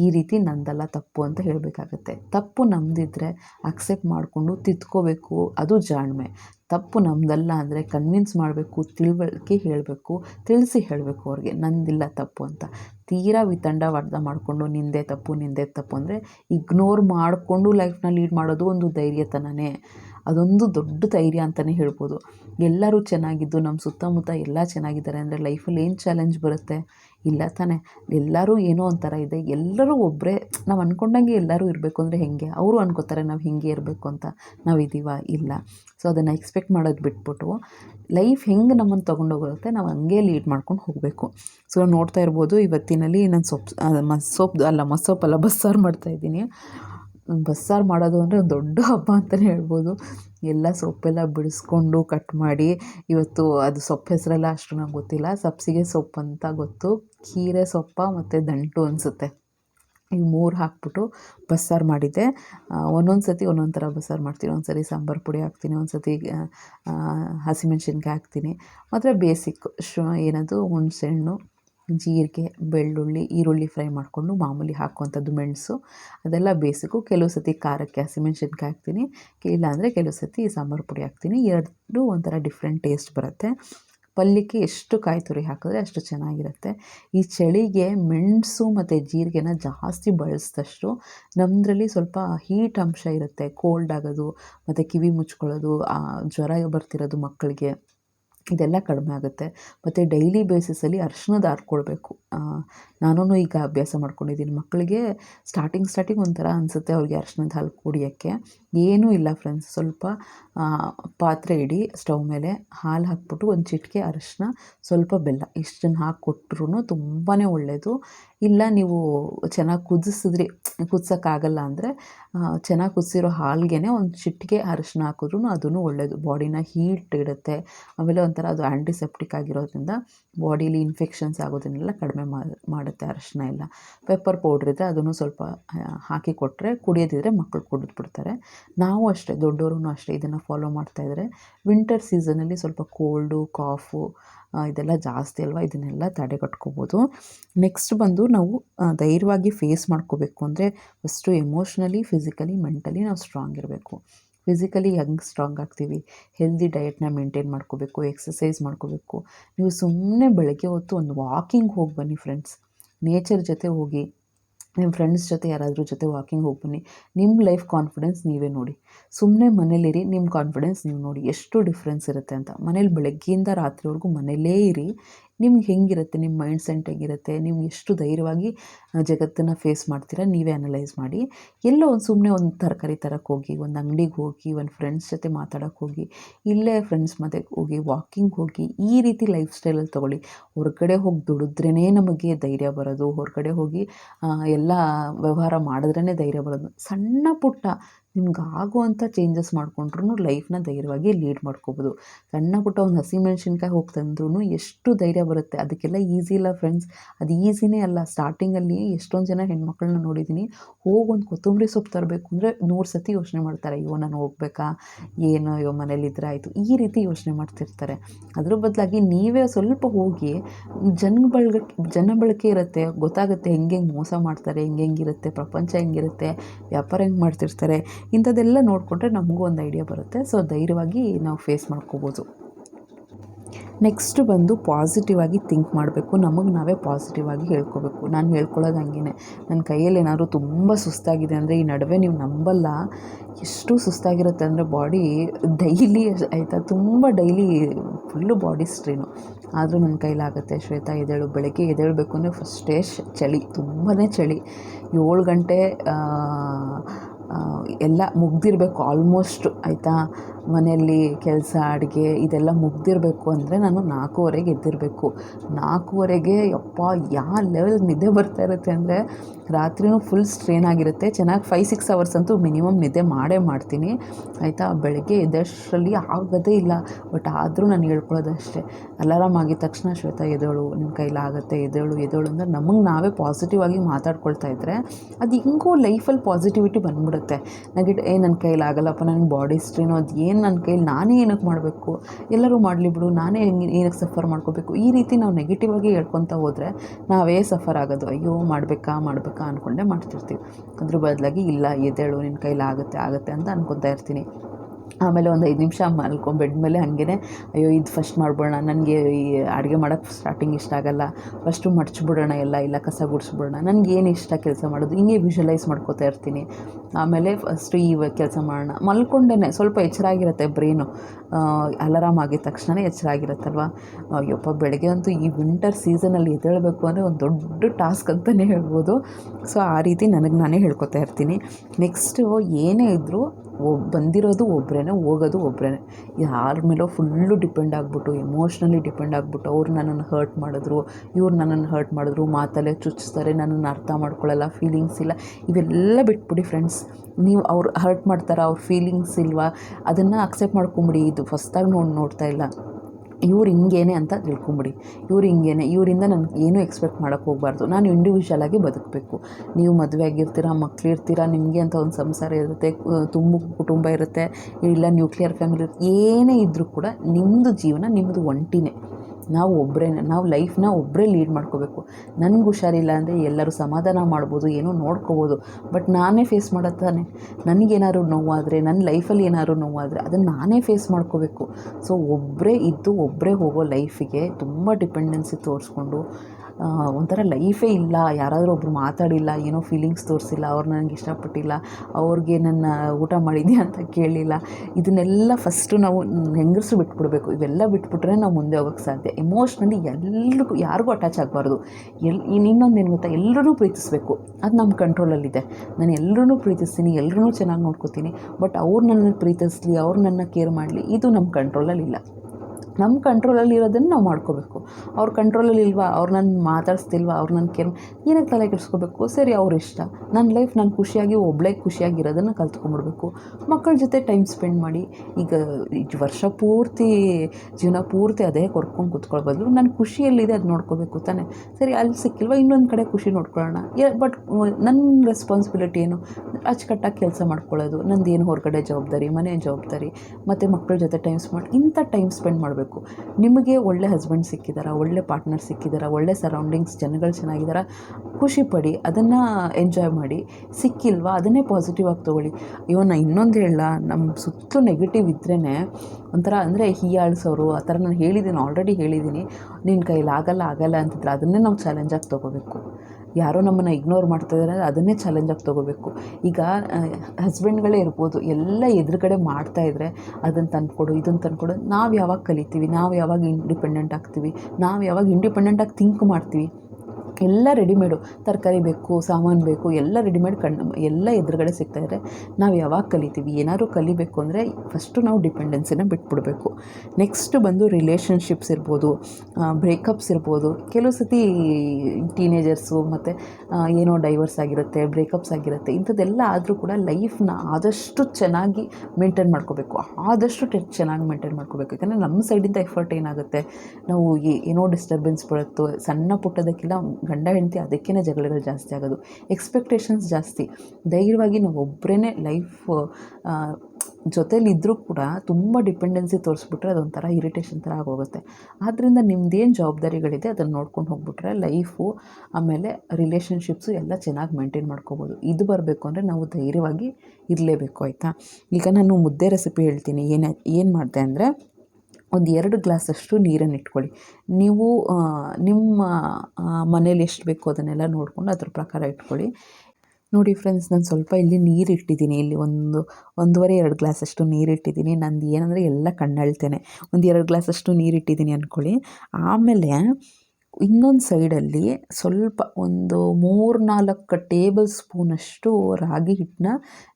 ಈ ರೀತಿ ನಂದಲ್ಲ ತಪ್ಪು ಅಂತ ಹೇಳಬೇಕಾಗತ್ತೆ. ತಪ್ಪು ನಮ್ಮದಿದ್ದರೆ ಅಕ್ಸೆಪ್ಟ್ ಮಾಡಿಕೊಂಡು ತಿದ್ಕೋಬೇಕು ಅದು ಜಾಣ್ಮೆ. ತಪ್ಪು ನಮ್ಮದಲ್ಲ ಅಂದರೆ ಕನ್ವಿನ್ಸ್ ಮಾಡಬೇಕು, ತಿಳುವಳಿಕೆ ಹೇಳಬೇಕು, ತಿಳಿಸಿ ಹೇಳಬೇಕು ಅವ್ರಿಗೆ, ನಂದಿಲ್ಲ ತಪ್ಪು ಅಂತ. ತೀರಾ ವಿತಂಡವಾದ ಮಾಡಿಕೊಂಡು ನಿಂದೆ ತಪ್ಪು ನಿಂದೆ ತಪ್ಪು ಅಂದರೆ ಇಗ್ನೋರ್ ಮಾಡಿಕೊಂಡು ಲೈಫ್ನ ಲೀಡ್ ಮಾಡೋದು ಒಂದು ಧೈರ್ಯತನನೇ. ಅದೊಂದು ದೊಡ್ಡ ಧೈರ್ಯ ಅಂತಲೇ ಹೇಳ್ಬೋದು. ಎಲ್ಲರೂ ಚೆನ್ನಾಗಿದ್ದು ನಮ್ಮ ಸುತ್ತಮುತ್ತ ಎಲ್ಲ ಚೆನ್ನಾಗಿದ್ದಾರೆ ಅಂದರೆ ಲೈಫಲ್ಲಿ ಏನು ಚಾಲೆಂಜ್ ಬರುತ್ತೆ? ಇಲ್ಲ ತಾನೇ. ಎಲ್ಲರೂ ಏನೋ ಒಂಥರ ಇದೆ. ಎಲ್ಲರೂ ಒಬ್ಬರೇ ನಾವು ಅಂದ್ಕೊಂಡಂಗೆ ಎಲ್ಲರೂ ಇರಬೇಕು ಅಂದರೆ ಹೇಗೆ? ಅವರು ಅನ್ಕೋತಾರೆ ನಾವು ಹೀಗೆ ಇರಬೇಕು ಅಂತ. ನಾವು ಇದ್ದೀವ ಇಲ್ಲ. ಸೊ ಅದನ್ನು ಎಕ್ಸ್ಪೆಕ್ಟ್ ಮಾಡೋದು ಬಿಟ್ಬಿಟ್ಟು ಲೈಫ್ ಹೆಂಗೆ ನಮ್ಮನ್ನು ತೊಗೊಂಡೋಗಿರುತ್ತೆ ನಾವು ಹಂಗೆ ಲೀಡ್ ಮಾಡ್ಕೊಂಡು ಹೋಗಬೇಕು. ಸೊ ನೋಡ್ತಾ ಇರ್ಬೋದು. ಇವತ್ತಿನಲ್ಲಿ ನಾನು ಸೊಪ್ಪು ಮಸ್ ಸೊಪ್ಪು, ಅಲ್ಲ ಮಸೊಪ್ಪಲ್ಲ ಬಸ್ಸಾರು ಮಾಡ್ತಾಯಿದ್ದೀನಿ ಬಸ್ಸಾರು ಮಾಡೋದು ಅಂದರೆ ಒಂದು ದೊಡ್ಡ ಹಬ್ಬ ಅಂತಲೇ ಹೇಳ್ಬೋದು. ಎಲ್ಲ ಸೊಪ್ಪೆಲ್ಲ ಬಿಡಿಸ್ಕೊಂಡು ಕಟ್ ಮಾಡಿ, ಇವತ್ತು ಅದು ಸೊಪ್ಪು ಹೆಸರೆಲ್ಲ ಅಷ್ಟು ನಂಗೆ ಗೊತ್ತಿಲ್ಲ. ಸಬ್ಸಿಗೆ ಸೊಪ್ಪು ಅಂತ ಗೊತ್ತು. ಕೀರೆ ಸೊಪ್ಪ ಮತ್ತು ದಂಟು ಅನಿಸುತ್ತೆ. ಈ ಮೂರು ಹಾಕ್ಬಿಟ್ಟು ಬಸ್ಸಾರು ಮಾಡಿದ್ದೆ. ಒಂದೊಂದು ಸತಿ ಒಂದೊಂದು ಥರ ಬಸ್ಸಾರು ಮಾಡ್ತೀನಿ. ಒಂದು ಸರಿ ಸಾಂಬಾರು ಪುಡಿ ಹಾಕ್ತೀನಿ ಒಂದು ಸತಿ ಹಸಿಮೆಣ್ಸಿನ್ಕಾಯಿ ಹಾಕ್ತೀನಿ. ಮಾತ್ರ ಬೇಸಿಕ್ ಶು, ಏನದು, ಹುಣಸೆಹಣ್ಣು. ಜೀರಿಗೆ, ಬೆಳ್ಳುಳ್ಳಿ, ಈರುಳ್ಳಿ ಫ್ರೈ ಮಾಡಿಕೊಂಡು ಮಾಮೂಲಿ ಹಾಕುವಂಥದ್ದು ಮೆಣಸು, ಅದೆಲ್ಲ ಬೇಸಿಕು ಕೆಲವು ಸತಿ ಖಾರಕ್ಕೆ ಹಸಿಮೆಣ್ಸಿನ್ಕಾಯಿ ಹಾಕ್ತೀನಿ. ಇಲ್ಲಾಂದರೆ ಕೆಲವು ಸತಿ ಸಾಂಬಾರು ಪುಡಿ ಹಾಕ್ತೀನಿ. ಎರಡು ಒಂಥರ ಡಿಫ್ರೆಂಟ್ ಟೇಸ್ಟ್ ಬರುತ್ತೆ. ಪಲ್ಯಕ್ಕೆ ಎಷ್ಟು ಕಾಯಿ ತುರಿ ಹಾಕಿದ್ರೆ ಅಷ್ಟು ಚೆನ್ನಾಗಿರುತ್ತೆ. ಈ ಚಳಿಗೆ ಮೆಣಸು ಮತ್ತು ಜೀರಿಗೆನ ಜಾಸ್ತಿ ಬಳಸಿದಷ್ಟು ನಮ್ಮದ್ರಲ್ಲಿ ಸ್ವಲ್ಪ ಹೀಟ್ ಅಂಶ ಇರುತ್ತೆ. ಕೋಲ್ಡ್ ಆಗೋದು, ಮತ್ತು ಕಿವಿ ಮುಚ್ಕೊಳ್ಳೋದು ಜ್ವರ ಬರ್ತಿರೋದು ಮಕ್ಕಳಿಗೆ. ಇದೆಲ್ಲ ಕಡಿಮೆ ಆಗುತ್ತೆ. ಮತ್ತು ಡೈಲಿ ಬೇಸಿಸಲ್ಲಿ ಅರ್ಶಿಣದ ಹಾಕ್ಕೊಳ್ಬೇಕು ನಾನು ಈಗ ಅಭ್ಯಾಸ ಮಾಡ್ಕೊಂಡಿದ್ದೀನಿ. ಮಕ್ಕಳಿಗೆ ಸ್ಟಾರ್ಟಿಂಗ್ ಸ್ಟಾರ್ಟಿಂಗ್ ಒಂಥರ ಅನಿಸುತ್ತೆ ಅವ್ರಿಗೆ ಅರ್ಶಿನದ ಹಾಲು ಕುಡಿಯೋಕ್ಕೆ. ಏನೂ ಇಲ್ಲ ಫ್ರೆಂಡ್ಸ್ ಸ್ವಲ್ಪ ಪಾತ್ರೆ ಇಡಿ ಸ್ಟವ್ ಮೇಲೆ ಹಾಲು ಹಾಕ್ಬಿಟ್ಟು ಒಂದು ಚಿಟಿಕೆ ಅರಿಶಿನ ಸ್ವಲ್ಪ ಬೆಲ್ಲ. ಇಷ್ಟನ್ನು ಹಾಕಿ ಕೊಟ್ಟರು ತುಂಬಾ ಒಳ್ಳೆಯದು ಇಲ್ಲ ನೀವು ಚೆನ್ನಾಗಿ ಕುದಿಸಿದ್ರಿ ಕುದಿಸೋಕ್ಕಾಗಲ್ಲ ಅಂದರೆ ಚೆನ್ನಾಗಿ ಕುದಿಸಿರೋ ಹಾಲ್ಗೆ ಒಂದು ಚಿಟಿಕೆ ಅರಿಶಿನ ಹಾಕಿದ್ರೂ ಅದೂ ಒಳ್ಳೆಯದು ಬಾಡಿನ ಹೀಟ್ ಇಡುತ್ತೆ. ಆಮೇಲೆ ಒಂಥರ ಅದು ಆ್ಯಂಟಿಸೆಪ್ಟಿಕ್ ಆಗಿರೋದ್ರಿಂದ ಬಾಡೀಲಿ ಇನ್ಫೆಕ್ಷನ್ಸ್ ಆಗೋದನ್ನೆಲ್ಲ ಕಡಿಮೆ ಮಾಡುತ್ತೆ ಅರಶಿನ ಎಲ್ಲ. ಪೆಪ್ಪರ್ ಪೌಡ್ರ್ ಇದ್ದರೆ ಅದನ್ನು ಸ್ವಲ್ಪ ಹಾಕಿ ಕೊಟ್ಟರೆ ಕುಡಿಯೋದಿದ್ದರೆ ಮಕ್ಕಳು ಕುಡಿದ್ಬಿಡ್ತಾರೆ ನಾವು ಅಷ್ಟೇ ದೊಡ್ಡವರು ಅಷ್ಟೇ ಇದನ್ನು ಫಾಲೋ ಮಾಡ್ತಾಯಿದ್ರೆ ವಿಂಟರ್ ಸೀಸನಲ್ಲಿ ಸ್ವಲ್ಪ ಕೋಲ್ಡು ಕಾಫು ಇದೆಲ್ಲ ಜಾಸ್ತಿ ಅಲ್ವಾ, ಇದನ್ನೆಲ್ಲ ತಡೆಗಟ್ಕೋಬೋದು. ನೆಕ್ಸ್ಟ್ ಬಂದು ನಾವು ಧೈರ್ಯವಾಗಿ ಫೇಸ್ ಮಾಡ್ಕೋಬೇಕು ಅಂದರೆ ಫಸ್ಟು ಎಮೋಷ್ನಲಿ ಫಿಸಿಕಲಿ ಮೆಂಟಲಿ ನಾವು ಸ್ಟ್ರಾಂಗ್ ಇರಬೇಕು. ಫಿಸಿಕಲಿ ಹೆಂಗೆ ಸ್ಟ್ರಾಂಗ್ ಆಗ್ತೀವಿ. ಹೆಲ್ದಿ ಡಯಟ್ನ ಮೇಂಟೈನ್ ಮಾಡ್ಕೋಬೇಕು ಎಕ್ಸಸೈಸ್ ಮಾಡ್ಕೋಬೇಕು. ನೀವು ಸುಮ್ಮನೆ ಬೆಳಗ್ಗೆ ಹೊತ್ತು ಒಂದು ವಾಕಿಂಗ್ ಹೋಗಿ ಬನ್ನಿ ಫ್ರೆಂಡ್ಸ್ ನೇಚರ್ ಜೊತೆ ಹೋಗಿ ನಿಮ್ಮ ಫ್ರೆಂಡ್ಸ್ ಜೊತೆ ಯಾರಾದರೂ ಜೊತೆ ವಾಕಿಂಗ್ ಹೋಗಿ ಬನ್ನಿ. ನಿಮ್ಮ ಲೈಫ್ ಕಾನ್ಫಿಡೆನ್ಸ್ ನೀವೇ ನೋಡಿ. ಸುಮ್ಮನೆ ಮನೇಲಿರಿ ನಿಮ್ಮ ಕಾನ್ಫಿಡೆನ್ಸ್ ನೀವು ನೋಡಿ. ಎಷ್ಟು ಡಿಫ್ರೆನ್ಸ್ ಇರುತ್ತೆ ಅಂತ. ಮನೇಲಿ ಬೆಳಗ್ಗೆಯಿಂದ ರಾತ್ರಿವರೆಗೂ ಮನೇಲೇ ಇರಿ. ನಿಮ್ಗೆ ಹೆಂಗಿರುತ್ತೆ ನಿಮ್ಮ ಮೈಂಡ್ ಸೆಟ್ ಹೇಗಿರುತ್ತೆ ನೀವು ಎಷ್ಟು ಧೈರ್ಯವಾಗಿ ಜಗತ್ತನ್ನು ಫೇಸ್ ಮಾಡ್ತೀರಾ, ನೀವೇ ಅನಲೈಸ್ ಮಾಡಿ. ಎಲ್ಲೋ ಒಂದು ಸುಮ್ಮನೆ ಒಂದು ತರಕಾರಿ ತರಕ್ಕೆ ಹೋಗಿ, ಒಂದು ಅಂಗಡಿಗೆ ಹೋಗಿ, ಒಂದು ಫ್ರೆಂಡ್ಸ್ ಜೊತೆ ಮಾತಾಡೋಕ್ಕೆ ಹೋಗಿ, ಇಲ್ಲೇ ಫ್ರೆಂಡ್ಸ್ ಮತ್ತೆ ಹೋಗಿ ವಾಕಿಂಗ್ ಹೋಗಿ, ಈ ರೀತಿ ಲೈಫ್ ಸ್ಟೈಲಲ್ಲಿ ತೊಗೊಳ್ಳಿ. ಹೊರಗಡೆ ಹೋಗಿ ದುಡಿದ್ರೇ ನಮಗೆ ಧೈರ್ಯ ಬರೋದು, ಹೊರಗಡೆ ಹೋಗಿ ಎಲ್ಲ ವ್ಯವಹಾರ ಮಾಡಿದ್ರೇ ಧೈರ್ಯ ಬರೋದು. ಸಣ್ಣ ಪುಟ್ಟ ನಿಮ್ಗೆ ಆಗುವಂಥ ಚೇಂಜಸ್ ಮಾಡಿಕೊಂಡ್ರೂ ಲೈಫ್ನ ಧೈರ್ಯವಾಗಿ ಲೀಡ್ ಮಾಡ್ಕೋಬೋದು. ಸಣ್ಣ ಪುಟ್ಟ ಒಂದು ಹಸಿಮೆಣ್ಸಿನ್ಕಾಯಿ ಹೋಗಿ ತಂದ್ರೂ ಎಷ್ಟು ಧೈರ್ಯ ಬರುತ್ತೆ. ಅದಕ್ಕೆಲ್ಲ ಈಸಿ ಇಲ್ಲ ಫ್ರೆಂಡ್ಸ್ ಅದು ಈಸಿನೇ ಅಲ್ಲ. ಸ್ಟಾರ್ಟಿಂಗಲ್ಲಿ ಎಷ್ಟೊಂದು ಜನ ಹೆಣ್ಮಕ್ಳನ್ನ ನೋಡಿದ್ದೀನಿ ಹೋಗೊಂದು ಕೊತ್ತಂಬರಿ ಸೊಪ್ಪು ತರಬೇಕು ಅಂದರೆ ನೂರು ಸತಿ ಯೋಚನೆ ಮಾಡ್ತಾರೆ. ಅಯ್ಯೋ, ನಾನು ಹೋಗ್ಬೇಕಾ? ಏನೋ? ಅಯ್ಯೋ ಮನೇಲಿದ್ರೆ ಆಯಿತು. ಈ ರೀತಿ ಯೋಚನೆ ಮಾಡ್ತಿರ್ತಾರೆ. ಅದ್ರ ಬದಲಾಗಿ ನೀವೇ ಸ್ವಲ್ಪ ಹೋಗಿ ಜನ ಬಳಗಕ್ಕೆ ಜನ ಬಳಕೆ ಇರುತ್ತೆ. ಗೊತ್ತಾಗುತ್ತೆ ಹೆಂಗೆ ಮೋಸ ಮಾಡ್ತಾರೆ, ಹೆಂಗೆ ಹೆಂಗಿರುತ್ತೆ ಪ್ರಪಂಚ ಹೆಂಗಿರುತ್ತೆ ವ್ಯಾಪಾರ ಹೆಂಗೆ ಮಾಡ್ತಿರ್ತಾರೆ. ಇಂಥದ್ದೆಲ್ಲ ನೋಡಿಕೊಂಡ್ರೆ ನಮಗೂ ಒಂದು ಐಡಿಯಾ ಬರುತ್ತೆ. ಸೊ ಧೈರ್ಯವಾಗಿ ನಾವು ಫೇಸ್ ಮಾಡ್ಕೋಬೋದು. ನೆಕ್ಸ್ಟ್ ಬಂದು ಪಾಸಿಟಿವ್ ಆಗಿ ಥಿಂಕ್ ಮಾಡಬೇಕು. ನಮಗೆ ನಾವೇ ಪಾಸಿಟಿವ್ ಆಗಿ ಹೇಳ್ಕೋಬೇಕು. ನಾನು ಹೇಳ್ಕೊಳ್ಳೋದು ಹಂಗೇ ನನ್ನ ಕೈಯಲ್ಲಿ ಏನಾದರೂ ತುಂಬ ಸುಸ್ತಾಗಿದೆ ಅಂದರೆ ಈ ನಡುವೆ ನೀವು ನಂಬಲ್ಲ. ಎಷ್ಟು ಸುಸ್ತಾಗಿರುತ್ತೆ ಅಂದರೆ ಬಾಡಿ ಡೈಲಿ ಆಯಿತಾ? ತುಂಬ ಡೈಲಿ ಫುಲ್ಲು ಬಾಡಿ ಸ್ಟ್ರೇನು ಆದರೂ ನನ್ನ ಕೈಲಾಗುತ್ತೆ ಶ್ವೇತಾ. ಎದೇಳು ಬೆಳಗ್ಗೆ ಎದೇಳಬೇಕು ಅಂದರೆ ಫಸ್ಟೇ ಚಳಿ. ತುಂಬಾ ಚಳಿ. ಏಳು ಗಂಟೆ ಎಲ್ಲ ಮುಗ್ದಿರಬೇಕು ಆಲ್ಮೋಸ್ಟ್ ಆಯಿತಾ? ಮನೆಯಲ್ಲಿ ಕೆಲಸ, ಅಡುಗೆ ಇದೆಲ್ಲ ಮುಗ್ದಿರಬೇಕು ಅಂದರೆ ನಾನು ನಾಲ್ಕೂವರೆಗೆ ಎದ್ದಿರಬೇಕು. ನಾಲ್ಕೂವರೆಗೆ ಯಪ್ಪ, ಯಾವ ಲೆವೆಲ್ ನಿದ್ದೆ ಬರ್ತಾ ಇರುತ್ತೆ ಅಂದರೆ ರಾತ್ರಿನೂ ಫುಲ್ ಸ್ಟ್ರೇನ್ ಆಗಿರುತ್ತೆ. ಚೆನ್ನಾಗಿ ಫೈವ್ ಸಿಕ್ಸ್ ಅವರ್ಸ್ ಅಂತೂ ಮಿನಿಮಮ್ ನಿದ್ದೆ ಮಾಡೇ ಮಾಡ್ತೀನಿ. ಆಯಿತಾ? ಬೆಳಗ್ಗೆ ಎದ್ದಷ್ಟರಲ್ಲಿ ಆಗೋದೇ ಇಲ್ಲ. ಬಟ್ ಆದರೂ ನಾನು ಹೇಳ್ಕೊಳ್ಳೋದಷ್ಟೇ, ಅಲಾರಾಮ್ ಆಗಿದ ತಕ್ಷಣ ಶ್ವೇತಾ, ಎದ್ದೇಳು ನಿನ್ನ ಕೈಲಾಗುತ್ತೆ ಎದ್ದೇಳು ಎದ್ದೇಳು ಅಂದರೆ ನಮಗೆ ನಾವೇ ಪಾಸಿಟಿವ್ ಆಗಿ ಮಾತಾಡ್ಕೊಳ್ತಾ ಇದ್ದರೆ ಅದು ಹಿಂಗೂ ಲೈಫಲ್ಲಿ ಪಾಸಿಟಿವಿಟಿ ಬಂದ್ಬಿಡುತ್ತೆ. ನೆಗೆಟ್, ಏ ನನ್ನ ಕೈಲಾಗಲ್ಲಪ್ಪ ನನಗೆ ಬಾಡಿ ಸ್ಟ್ರೇನು ಅದು ಏನು ನನ್ನ ಕೈಲಿ ನಾನೇ ಏನಕ್ಕೆ ಮಾಡಬೇಕು? ಎಲ್ಲರೂ ಮಾಡಲಿ ಬಿಡು, ನಾನೇ ಹೆಂಗೆ ಏನಕ್ಕೆ ಸಫರ್ ಮಾಡ್ಕೋಬೇಕು? ಈ ರೀತಿ ನಾವು ನೆಗೆಟಿವ್ ಆಗಿ ಹೇಳ್ಕೊತ ಹೋದರೆ ನಾವೇ ಸಫರ್ ಆಗೋದು. ಅಯ್ಯೋ, ಮಾಡಬೇಕಾ ಮಾಡಬೇಕಾ ಅಂದ್ಕೊಂಡೆ ಮಾಡ್ತಿರ್ತೀವಿ. ಅದ್ರ ಬದಲಾಗಿ ಇಲ್ಲ, ಎದ್ದೇಳು ನಿನ್ನ ಕೈಲಿ ಆಗುತ್ತೆ ಆಗುತ್ತೆ ಅಂತ ಅನ್ಕೊತಾ ಇರ್ತೀನಿ. ಆಮೇಲೆ ಒಂದು ಐದು ನಿಮಿಷ ಮಲ್ಕೊಂಡು ಬೆಡ್ ಮೇಲೆ ಹಾಗೇ ಅಯ್ಯೋ, ಇದು ಫಸ್ಟ್ ಮಾಡ್ಬಿಡೋಣ. ನನಗೆ ಈ ಅಡುಗೆ ಮಾಡೋಕ್ಕೆ ಸ್ಟಾರ್ಟಿಂಗ್ ಇಷ್ಟ ಆಗಲ್ಲ. ಫಸ್ಟು ಮಡಚ್ಬಿಡೋಣ ಎಲ್ಲ, ಇಲ್ಲ ಕಸ ಗುಡಿಸ್ಬಿಡೋಣ. ನನಗೆ ಏನು ಇಷ್ಟ ಕೆಲಸ ಮಾಡೋದು? ಹಿಂಗೆ ವಿಜುವಲೈಸ್ ಮಾಡ್ಕೋತಾ ಇರ್ತೀನಿ. ಆಮೇಲೆ ಫಸ್ಟು ಈ ಕೆಲಸ ಮಾಡೋಣ. ಮಲ್ಕೊಂಡೇ ಸ್ವಲ್ಪ ಎಚ್ಚರ ಆಗಿರುತ್ತೆ ಬ್ರೈನು. ಅಲಾರಾಮ್ ಆಗಿದ ತಕ್ಷಣ ಎಚ್ಚರ ಆಗಿರುತ್ತಲ್ವ? ಅಯ್ಯಪ್ಪ, ಬೆಳಗ್ಗೆ ಅಂತೂ ಈ ವಿಂಟರ್ ಸೀಸನಲ್ಲಿ ಎದ್ದೇಳಬೇಕು ಅಂದರೆ ಒಂದು ದೊಡ್ಡ ಟಾಸ್ಕ್ ಅಂತಲೇ ಹೇಳ್ಬೋದು. ಸೊ ಆ ರೀತಿ ನನಗೆ ನಾನೇ ಹೇಳ್ಕೊತಾ ಇರ್ತೀನಿ. ನೆಕ್ಸ್ಟು ಏನೇ ಇದ್ದರೂ ಒಬ್ ಬಂದಿರೋದು ಒಬ್ಬರೇ ಹೋಗೋದು ಒಬ್ಬರೇ ಯಾರ ಮೇಲೋ ಫುಲ್ಲು ಡಿಪೆಂಡ್ ಆಗಿಬಿಟ್ಟು ಎಮೋಷ್ನಲಿ ಡಿಪೆಂಡ್ ಆಗಿಬಿಟ್ಟು ಅವ್ರು ನನ್ನನ್ನು ಹರ್ಟ್ ಮಾಡಿದ್ರು, ಇವ್ರು ನನ್ನನ್ನು ಹರ್ಟ್ ಮಾಡಿದ್ರು, ಮಾತಲ್ಲೇ ಚುಚ್ಚಿಸ್ತಾರೆ ನನ್ನನ್ನು ಅರ್ಥ ಮಾಡ್ಕೊಳ್ಳಲ್ಲ ಫೀಲಿಂಗ್ಸ್ ಇಲ್ಲ, ಇವೆಲ್ಲ ಬಿಟ್ಬಿಡಿ ಫ್ರೆಂಡ್ಸ್ ನೀವು ಅವ್ರು ಹರ್ಟ್ ಮಾಡ್ತಾರಾ, ಅವ್ರ ಫೀಲಿಂಗ್ಸ್ ಇಲ್ವಾ, ಅದನ್ನು ಅಕ್ಸೆಪ್ಟ್ ಮಾಡ್ಕೊಂಬಿಡಿ. ಇದು ಫಸ್ಟಾಗಿ ನೋಡಿ, ನೋಡ್ತಾ ಇಲ್ಲ. ಇವ್ರು ಹಿಂಗೇನೆ ಅಂತ ತಿಳ್ಕೊಂಬಿಡಿ. ಇವ್ರು ಹಿಂಗೇನೆ, ಇವರಿಂದ ನಾನು ಏನೂ ಎಕ್ಸ್ಪೆಕ್ಟ್ ಮಾಡೋಕ್ಕೆ ಹೋಗ್ಬಾರ್ದು. ನಾನು ಇಂಡಿವಿಜುವಲ್ ಆಗಿ ಬದುಕಬೇಕು. ನೀವು ಮದುವೆ ಆಗಿರ್ತೀರ ಮಕ್ಳಿರ್ತೀರ ನಿಮಗೆ ಅಂತ ಒಂದು ಸಂಸಾರ ಇರುತ್ತೆ ತುಂಬ, ಕುಟುಂಬ ಇರುತ್ತೆ, ಇಲ್ಲ ನ್ಯೂಕ್ಲಿಯರ್ ಫ್ಯಾಮಿಲಿ ಏನೇ ಇದ್ದರೂ ಕೂಡ ನಿಮ್ಮದು ಜೀವನ ನಿಮ್ಮದು ಒಂಟಿನೇ. ನಾವು ಒಬ್ಬರೇ ನಾವು ಲೈಫ್ನ ಒಬ್ಬರೇ ಲೀಡ್ ಮಾಡ್ಕೋಬೇಕು. ನನಗೆ ಹುಷಾರಿಲ್ಲ ಅಂದರೆ ಎಲ್ಲರೂ ಸಮಾಧಾನ ಮಾಡ್ಬೋದು, ಏನೋ ನೋಡ್ಕೋಬೋದು. ಬಟ್ ನಾನೇ ಫೇಸ್ ಮಾಡೋದು ತಾನೆ ನನಗೇನಾದ್ರು ನೋವಾದರೆ ನನ್ನ ಲೈಫಲ್ಲಿ ಏನಾದ್ರು ನೋವಾದರೆ ಅದನ್ನು ನಾನೇ ಫೇಸ್ ಮಾಡ್ಕೋಬೇಕು. ಸೊ ಒಬ್ಬರೇ ಇದ್ದು ಒಬ್ಬರೇ ಹೋಗೋ ಲೈಫಿಗೆ ತುಂಬ ಡಿಪೆಂಡೆನ್ಸಿ ತೋರಿಸ್ಕೊಂಡು ಒಂಥರ ಲೈಫೇ ಇಲ್ಲ. ಯಾರಾದರೂ ಒಬ್ರು ಮಾತಾಡಿಲ್ಲ, ಏನೋ ಫೀಲಿಂಗ್ಸ್ ತೋರಿಸಿಲ್ಲ, ಅವ್ರು ನನಗೆ ಇಷ್ಟಪಟ್ಟಿಲ್ಲ, ಅವ್ರಿಗೆ ನನ್ನ ಊಟ ಮಾಡಿದ್ಯಾ ಅಂತ ಕೇಳಲಿಲ್ಲ ಇದನ್ನೆಲ್ಲ ಫಸ್ಟು ನಾವು ಹೆಂಗಸರು ಬಿಟ್ಬಿಡ್ಬೇಕು. ಇವೆಲ್ಲ ಬಿಟ್ಬಿಟ್ರೆ ನಾವು ಮುಂದೆ ಹೋಗೋಕ್ಕೆ ಸಾಧ್ಯ. ಎಮೋಷ್ನಲಿ ಎಲ್ರಿಗೂ, ಯಾರಿಗೂ ಅಟ್ಯಾಚ್ ಆಗಬಾರ್ದು. ಎಲ್ ಇನ್ನೊಂದು ಏನು ಗೊತ್ತಾ? ಎಲ್ಲರೂ ಪ್ರೀತಿಸಬೇಕು. ಅದು ನಮ್ಮ ಕಂಟ್ರೋಲಲ್ಲಿದೆ ನಾನು ಎಲ್ಲರೂ ಪ್ರೀತಿಸ್ತೀನಿ ಎಲ್ಲರೂ ಚೆನ್ನಾಗಿ ನೋಡ್ಕೋತೀನಿ ಬಟ್ ಅವ್ರು ನನ್ನನ್ನು ಪ್ರೀತಿಸಲಿ, ಅವ್ರು ನನ್ನ ಕೇರ್ ಮಾಡಲಿ, ಇದು ನಮ್ಮ ಕಂಟ್ರೋಲಲ್ಲಿಲ್ಲ ನಮ್ಮ ಕಂಟ್ರೋಲಲ್ಲಿ ಇರೋದನ್ನು ನಾವು ಮಾಡ್ಕೋಬೇಕು. ಅವ್ರ ಕಂಟ್ರೋಲಲ್ಲಿ ಇಲ್ವಾ, ಅವ್ರು ನನ್ನ ಮಾತಾಡಿಸ್ತಿಲ್ವಾ, ಅವ್ರು ನನ್ನ ಕೇರ್ ಏನಕ್ಕೆ ತಲೆ ಕೆಡಿಸ್ಕೋಬೇಕು? ಸರಿ, ಅವ್ರ ಇಷ್ಟ. ನನ್ನ ಲೈಫ್ ನಾನು ಖುಷಿಯಾಗಿ ಒಬ್ಬಳೇ ಖುಷಿಯಾಗಿರೋದನ್ನು ಕಲ್ತ್ಕೊಂಡ್ಬಿಡ್ಬೇಕು. ಮಕ್ಕಳ ಜೊತೆ ಟೈಮ್ ಸ್ಪೆಂಡ್ ಮಾಡಿ, ಈಗ ಈ ವರ್ಷ ಪೂರ್ತಿ, ಜೀವನ ಪೂರ್ತಿ ಅದೇ ಕೊರ್ಕೊಂಡು ಕೂತ್ಕೊಳ್ಳೋ ಬದಲು ನನ್ನ ಖುಷಿಯಲ್ಲಿದೆ ಅದು ನೋಡ್ಕೋಬೇಕು ತಾನೆ. ಸರಿ, ಅಲ್ಲಿ ಸಿಕ್ಕಿಲ್ವ? ಇನ್ನೊಂದು ಕಡೆ ಖುಷಿ ನೋಡ್ಕೊಳ್ಳೋಣ. ಬಟ್ ನನ್ನ ರೆಸ್ಪಾನ್ಸಿಬಿಲಿಟಿ ಏನು? ಅಚ್ಚುಕಟ್ಟಾಗಿ ಕೆಲಸ ಮಾಡ್ಕೊಳ್ಳೋದು ನಂದು ಏನು ಹೊರಗಡೆ ಜವಾಬ್ದಾರಿ, ಮನೆ ಜವಾಬ್ದಾರಿ, ಮತ್ತು ಮಕ್ಕಳ ಜೊತೆ ಟೈಮ್ ಸ್ಪೆಂಡ್ ಇಂಥ ಟೈಮ್ ಸ್ಪೆಂಡ್ ಮಾಡಬೇಕು. ನಿಮಗೆ ಒಳ್ಳೆ ಹಸ್ಬೆಂಡ್ ಸಿಕ್ಕಿದಾರ, ಒಳ್ಳೆ ಪಾರ್ಟ್ನರ್ ಸಿಕ್ಕಿದಾರ, ಒಳ್ಳೆ ಸರೌಂಡಿಂಗ್ಸ್ ಜನಗಳು ಚೆನ್ನಾಗಿದಾರ ಖುಷಿಪಡಿ ಅದನ್ನು ಎಂಜಾಯ್ ಮಾಡಿ. ಸಿಕ್ಕಿಲ್ವಾ, ಅದನ್ನೇ ಪಾಸಿಟಿವ್ ಆಗಿ ತೊಗೊಳ್ಳಿ. ಅಯ್ಯೋ, ನಾ ಇನ್ನೊಂದು ಹೇಳಲ್ಲ ನಮ್ಮ ಸುತ್ತಲೂ ನೆಗೆಟಿವ್ ಇದ್ರೇ ಒಂಥರ ಅಂದರೆ ಹೀಯಾಳಿಸೋರು ಆ ಥರ ನಾನು ಹೇಳಿದ್ದೀನಿ ಆಲ್ರೆಡಿ ಹೇಳಿದ್ದೀನಿ ನಿನ್ನ ಕೈಲಿ ಆಗಲ್ಲ ಆಗಲ್ಲ ಅಂತಿದ್ರೆ ಅದನ್ನೇ ನಾವು ಚಾಲೆಂಜಾಗಿ ತೊಗೋಬೇಕು. ಯಾರೋ ನಮ್ಮನ್ನು ಇಗ್ನೋರ್ ಮಾಡ್ತಿದ್ದಾರೆ ಅದನ್ನೇ ಚಾಲೆಂಜಾಗಿ ತೊಗೋಬೇಕು. ಈಗ ಹಸ್ಬೆಂಡ್ಗಳೇ ಇರ್ಬೋದು, ಎಲ್ಲ ಎದುರುಗಡೆ ಮಾಡ್ತಾಯಿದ್ರೆ ಅದನ್ನು ತಂದುಕೊಡು ಇದನ್ನು ತಂದುಕೊಡು, ನಾವು ಯಾವಾಗ ಕಲಿತೀವಿ, ನಾವು ಯಾವಾಗ ಇಂಡಿಪೆಂಡೆಂಟ್ ಆಗ್ತೀವಿ, ನಾವು ಯಾವಾಗ ಇಂಡಿಪೆಂಡೆಂಟಾಗಿ ಥಿಂಕ್ ಮಾಡ್ತೀವಿ ಎಲ್ಲ ರೆಡಿಮೇಡು ತರಕಾರಿ ಬೇಕು, ಸಾಮಾನು ಬೇಕು, ಎಲ್ಲ ರೆಡಿಮೇಡ್ ಕಣ್ಣು ಎಲ್ಲ ಎದುರುಗಡೆ ಸಿಗ್ತಾಯಿದ್ರೆ ನಾವು ಯಾವಾಗ ಕಲಿತೀವಿ, ಏನಾದರೂ ಕಲಿಬೇಕು ಅಂದರೆ ಫಸ್ಟು ನಾವು ಡಿಪೆಂಡೆನ್ಸಿನ ಬಿಟ್ಬಿಡಬೇಕು. ನೆಕ್ಸ್ಟ್ ಬಂದು ರಿಲೇಷನ್ಶಿಪ್ಸ್ ಇರ್ಬೋದು ಬ್ರೇಕಪ್ಸ್ ಇರ್ಬೋದು. ಕೆಲವು ಸತಿ ಟೀನೇಜರ್ಸು ಮತ್ತು ಏನೋ ಡೈವರ್ಸ್ ಆಗಿರುತ್ತೆ ಬ್ರೇಕಪ್ಸ್ ಆಗಿರುತ್ತೆ, ಇಂಥದ್ದೆಲ್ಲ ಆದರೂ ಕೂಡ ಲೈಫ್ನ ಆದಷ್ಟು ಚೆನ್ನಾಗಿ ಮೇಂಟೈನ್ ಮಾಡ್ಕೋಬೇಕು. ಆದಷ್ಟು ಚೆನ್ನಾಗಿ ಮೇಂಟೈನ್ ಮಾಡ್ಕೋಬೇಕು. ಯಾಕಂದರೆ ನಮ್ಮ ಸೈಡಿಂದ ಎಫರ್ಟ್ ಏನಾಗುತ್ತೆ? ನಾವು ಏನೋ ಡಿಸ್ಟರ್ಬೆನ್ಸ್ ಬರುತ್ತೋ, ಸಣ್ಣ ಪುಟ್ಟದಕ್ಕೆಲ್ಲ ಗಂಡ ಹೆಂಡತಿ ಅದಕ್ಕೇ ಜಗಳಗಳು ಜಾಸ್ತಿ ಆಗೋದು. ಎಕ್ಸ್ಪೆಕ್ಟೇಷನ್ಸ್ ಜಾಸ್ತಿ. ಧೈರ್ಯವಾಗಿ ನಾವು ಒಬ್ಬರೇ ಲೈಫ್ ಜೊತೇಲಿದ್ದರೂ ಕೂಡ ತುಂಬ ಡಿಪೆಂಡೆನ್ಸಿ ತೋರಿಸ್ಬಿಟ್ರೆ ಅದೊಂಥರ ಇರಿಟೇಷನ್ ಥರ ಆಗೋಗುತ್ತೆ. ಆದ್ದರಿಂದ ನಿಮ್ಮದೇನು ಜವಾಬ್ದಾರಿಗಳಿದೆ ಅದನ್ನು ನೋಡ್ಕೊಂಡು ಹೋಗ್ಬಿಟ್ರೆ ಲೈಫು ಆಮೇಲೆ ರಿಲೇಷನ್ಶಿಪ್ಸು ಎಲ್ಲ ಚೆನ್ನಾಗಿ ಮೇಂಟೈನ್ ಮಾಡ್ಕೋಬೋದು. ಇದು ಬರಬೇಕು ಅಂದರೆ ನಾವು ಧೈರ್ಯವಾಗಿ ಇರಲೇಬೇಕು, ಆಯಿತಾ? ಈಗ ನಾನು ಮುದ್ದೆ ರೆಸಿಪಿ ಹೇಳ್ತೀನಿ. ಏನು ಏನು ಮಾಡಿದೆ ಅಂದರೆ ಒಂದು ಎರಡು ಗ್ಲಾಸಷ್ಟು ನೀರನ್ನು ಇಟ್ಕೊಳ್ಳಿ. ನೀವು ನಿಮ್ಮ ಮನೇಲಿ ಎಷ್ಟು ಬೇಕೋ ಅದನ್ನೆಲ್ಲ ನೋಡಿಕೊಂಡು ಅದ್ರ ಪ್ರಕಾರ ಇಟ್ಕೊಳ್ಳಿ. ನೋಡಿ ಫ್ರೆಂಡ್ಸ್ ನಾನು ಸ್ವಲ್ಪ ಇಲ್ಲಿ ನೀರು ಇಟ್ಟಿದ್ದೀನಿ. ಇಲ್ಲಿ ಒಂದು, ಒಂದೂವರೆ, ಎರಡು ಗ್ಲಾಸಷ್ಟು ನೀರು ಇಟ್ಟಿದ್ದೀನಿ. ನಂದು ಏನಂದರೆ ಎಲ್ಲ ಕಣ್ಣಳ್ತೇನೆ. ಒಂದು ಎರಡು ಗ್ಲಾಸಷ್ಟು ನೀರು ಇಟ್ಟಿದ್ದೀನಿ ಅಂದ್ಕೊಳ್ಳಿ ಆಮೇಲೆ ಇನ್ನೊಂದು ಸೈಡಲ್ಲಿ ಸ್ವಲ್ಪ ಒಂದು ಮೂರು ನಾಲ್ಕು ಟೇಬಲ್ ಸ್ಪೂನಷ್ಟು ರಾಗಿ ಹಿಟ್ಟನ್ನ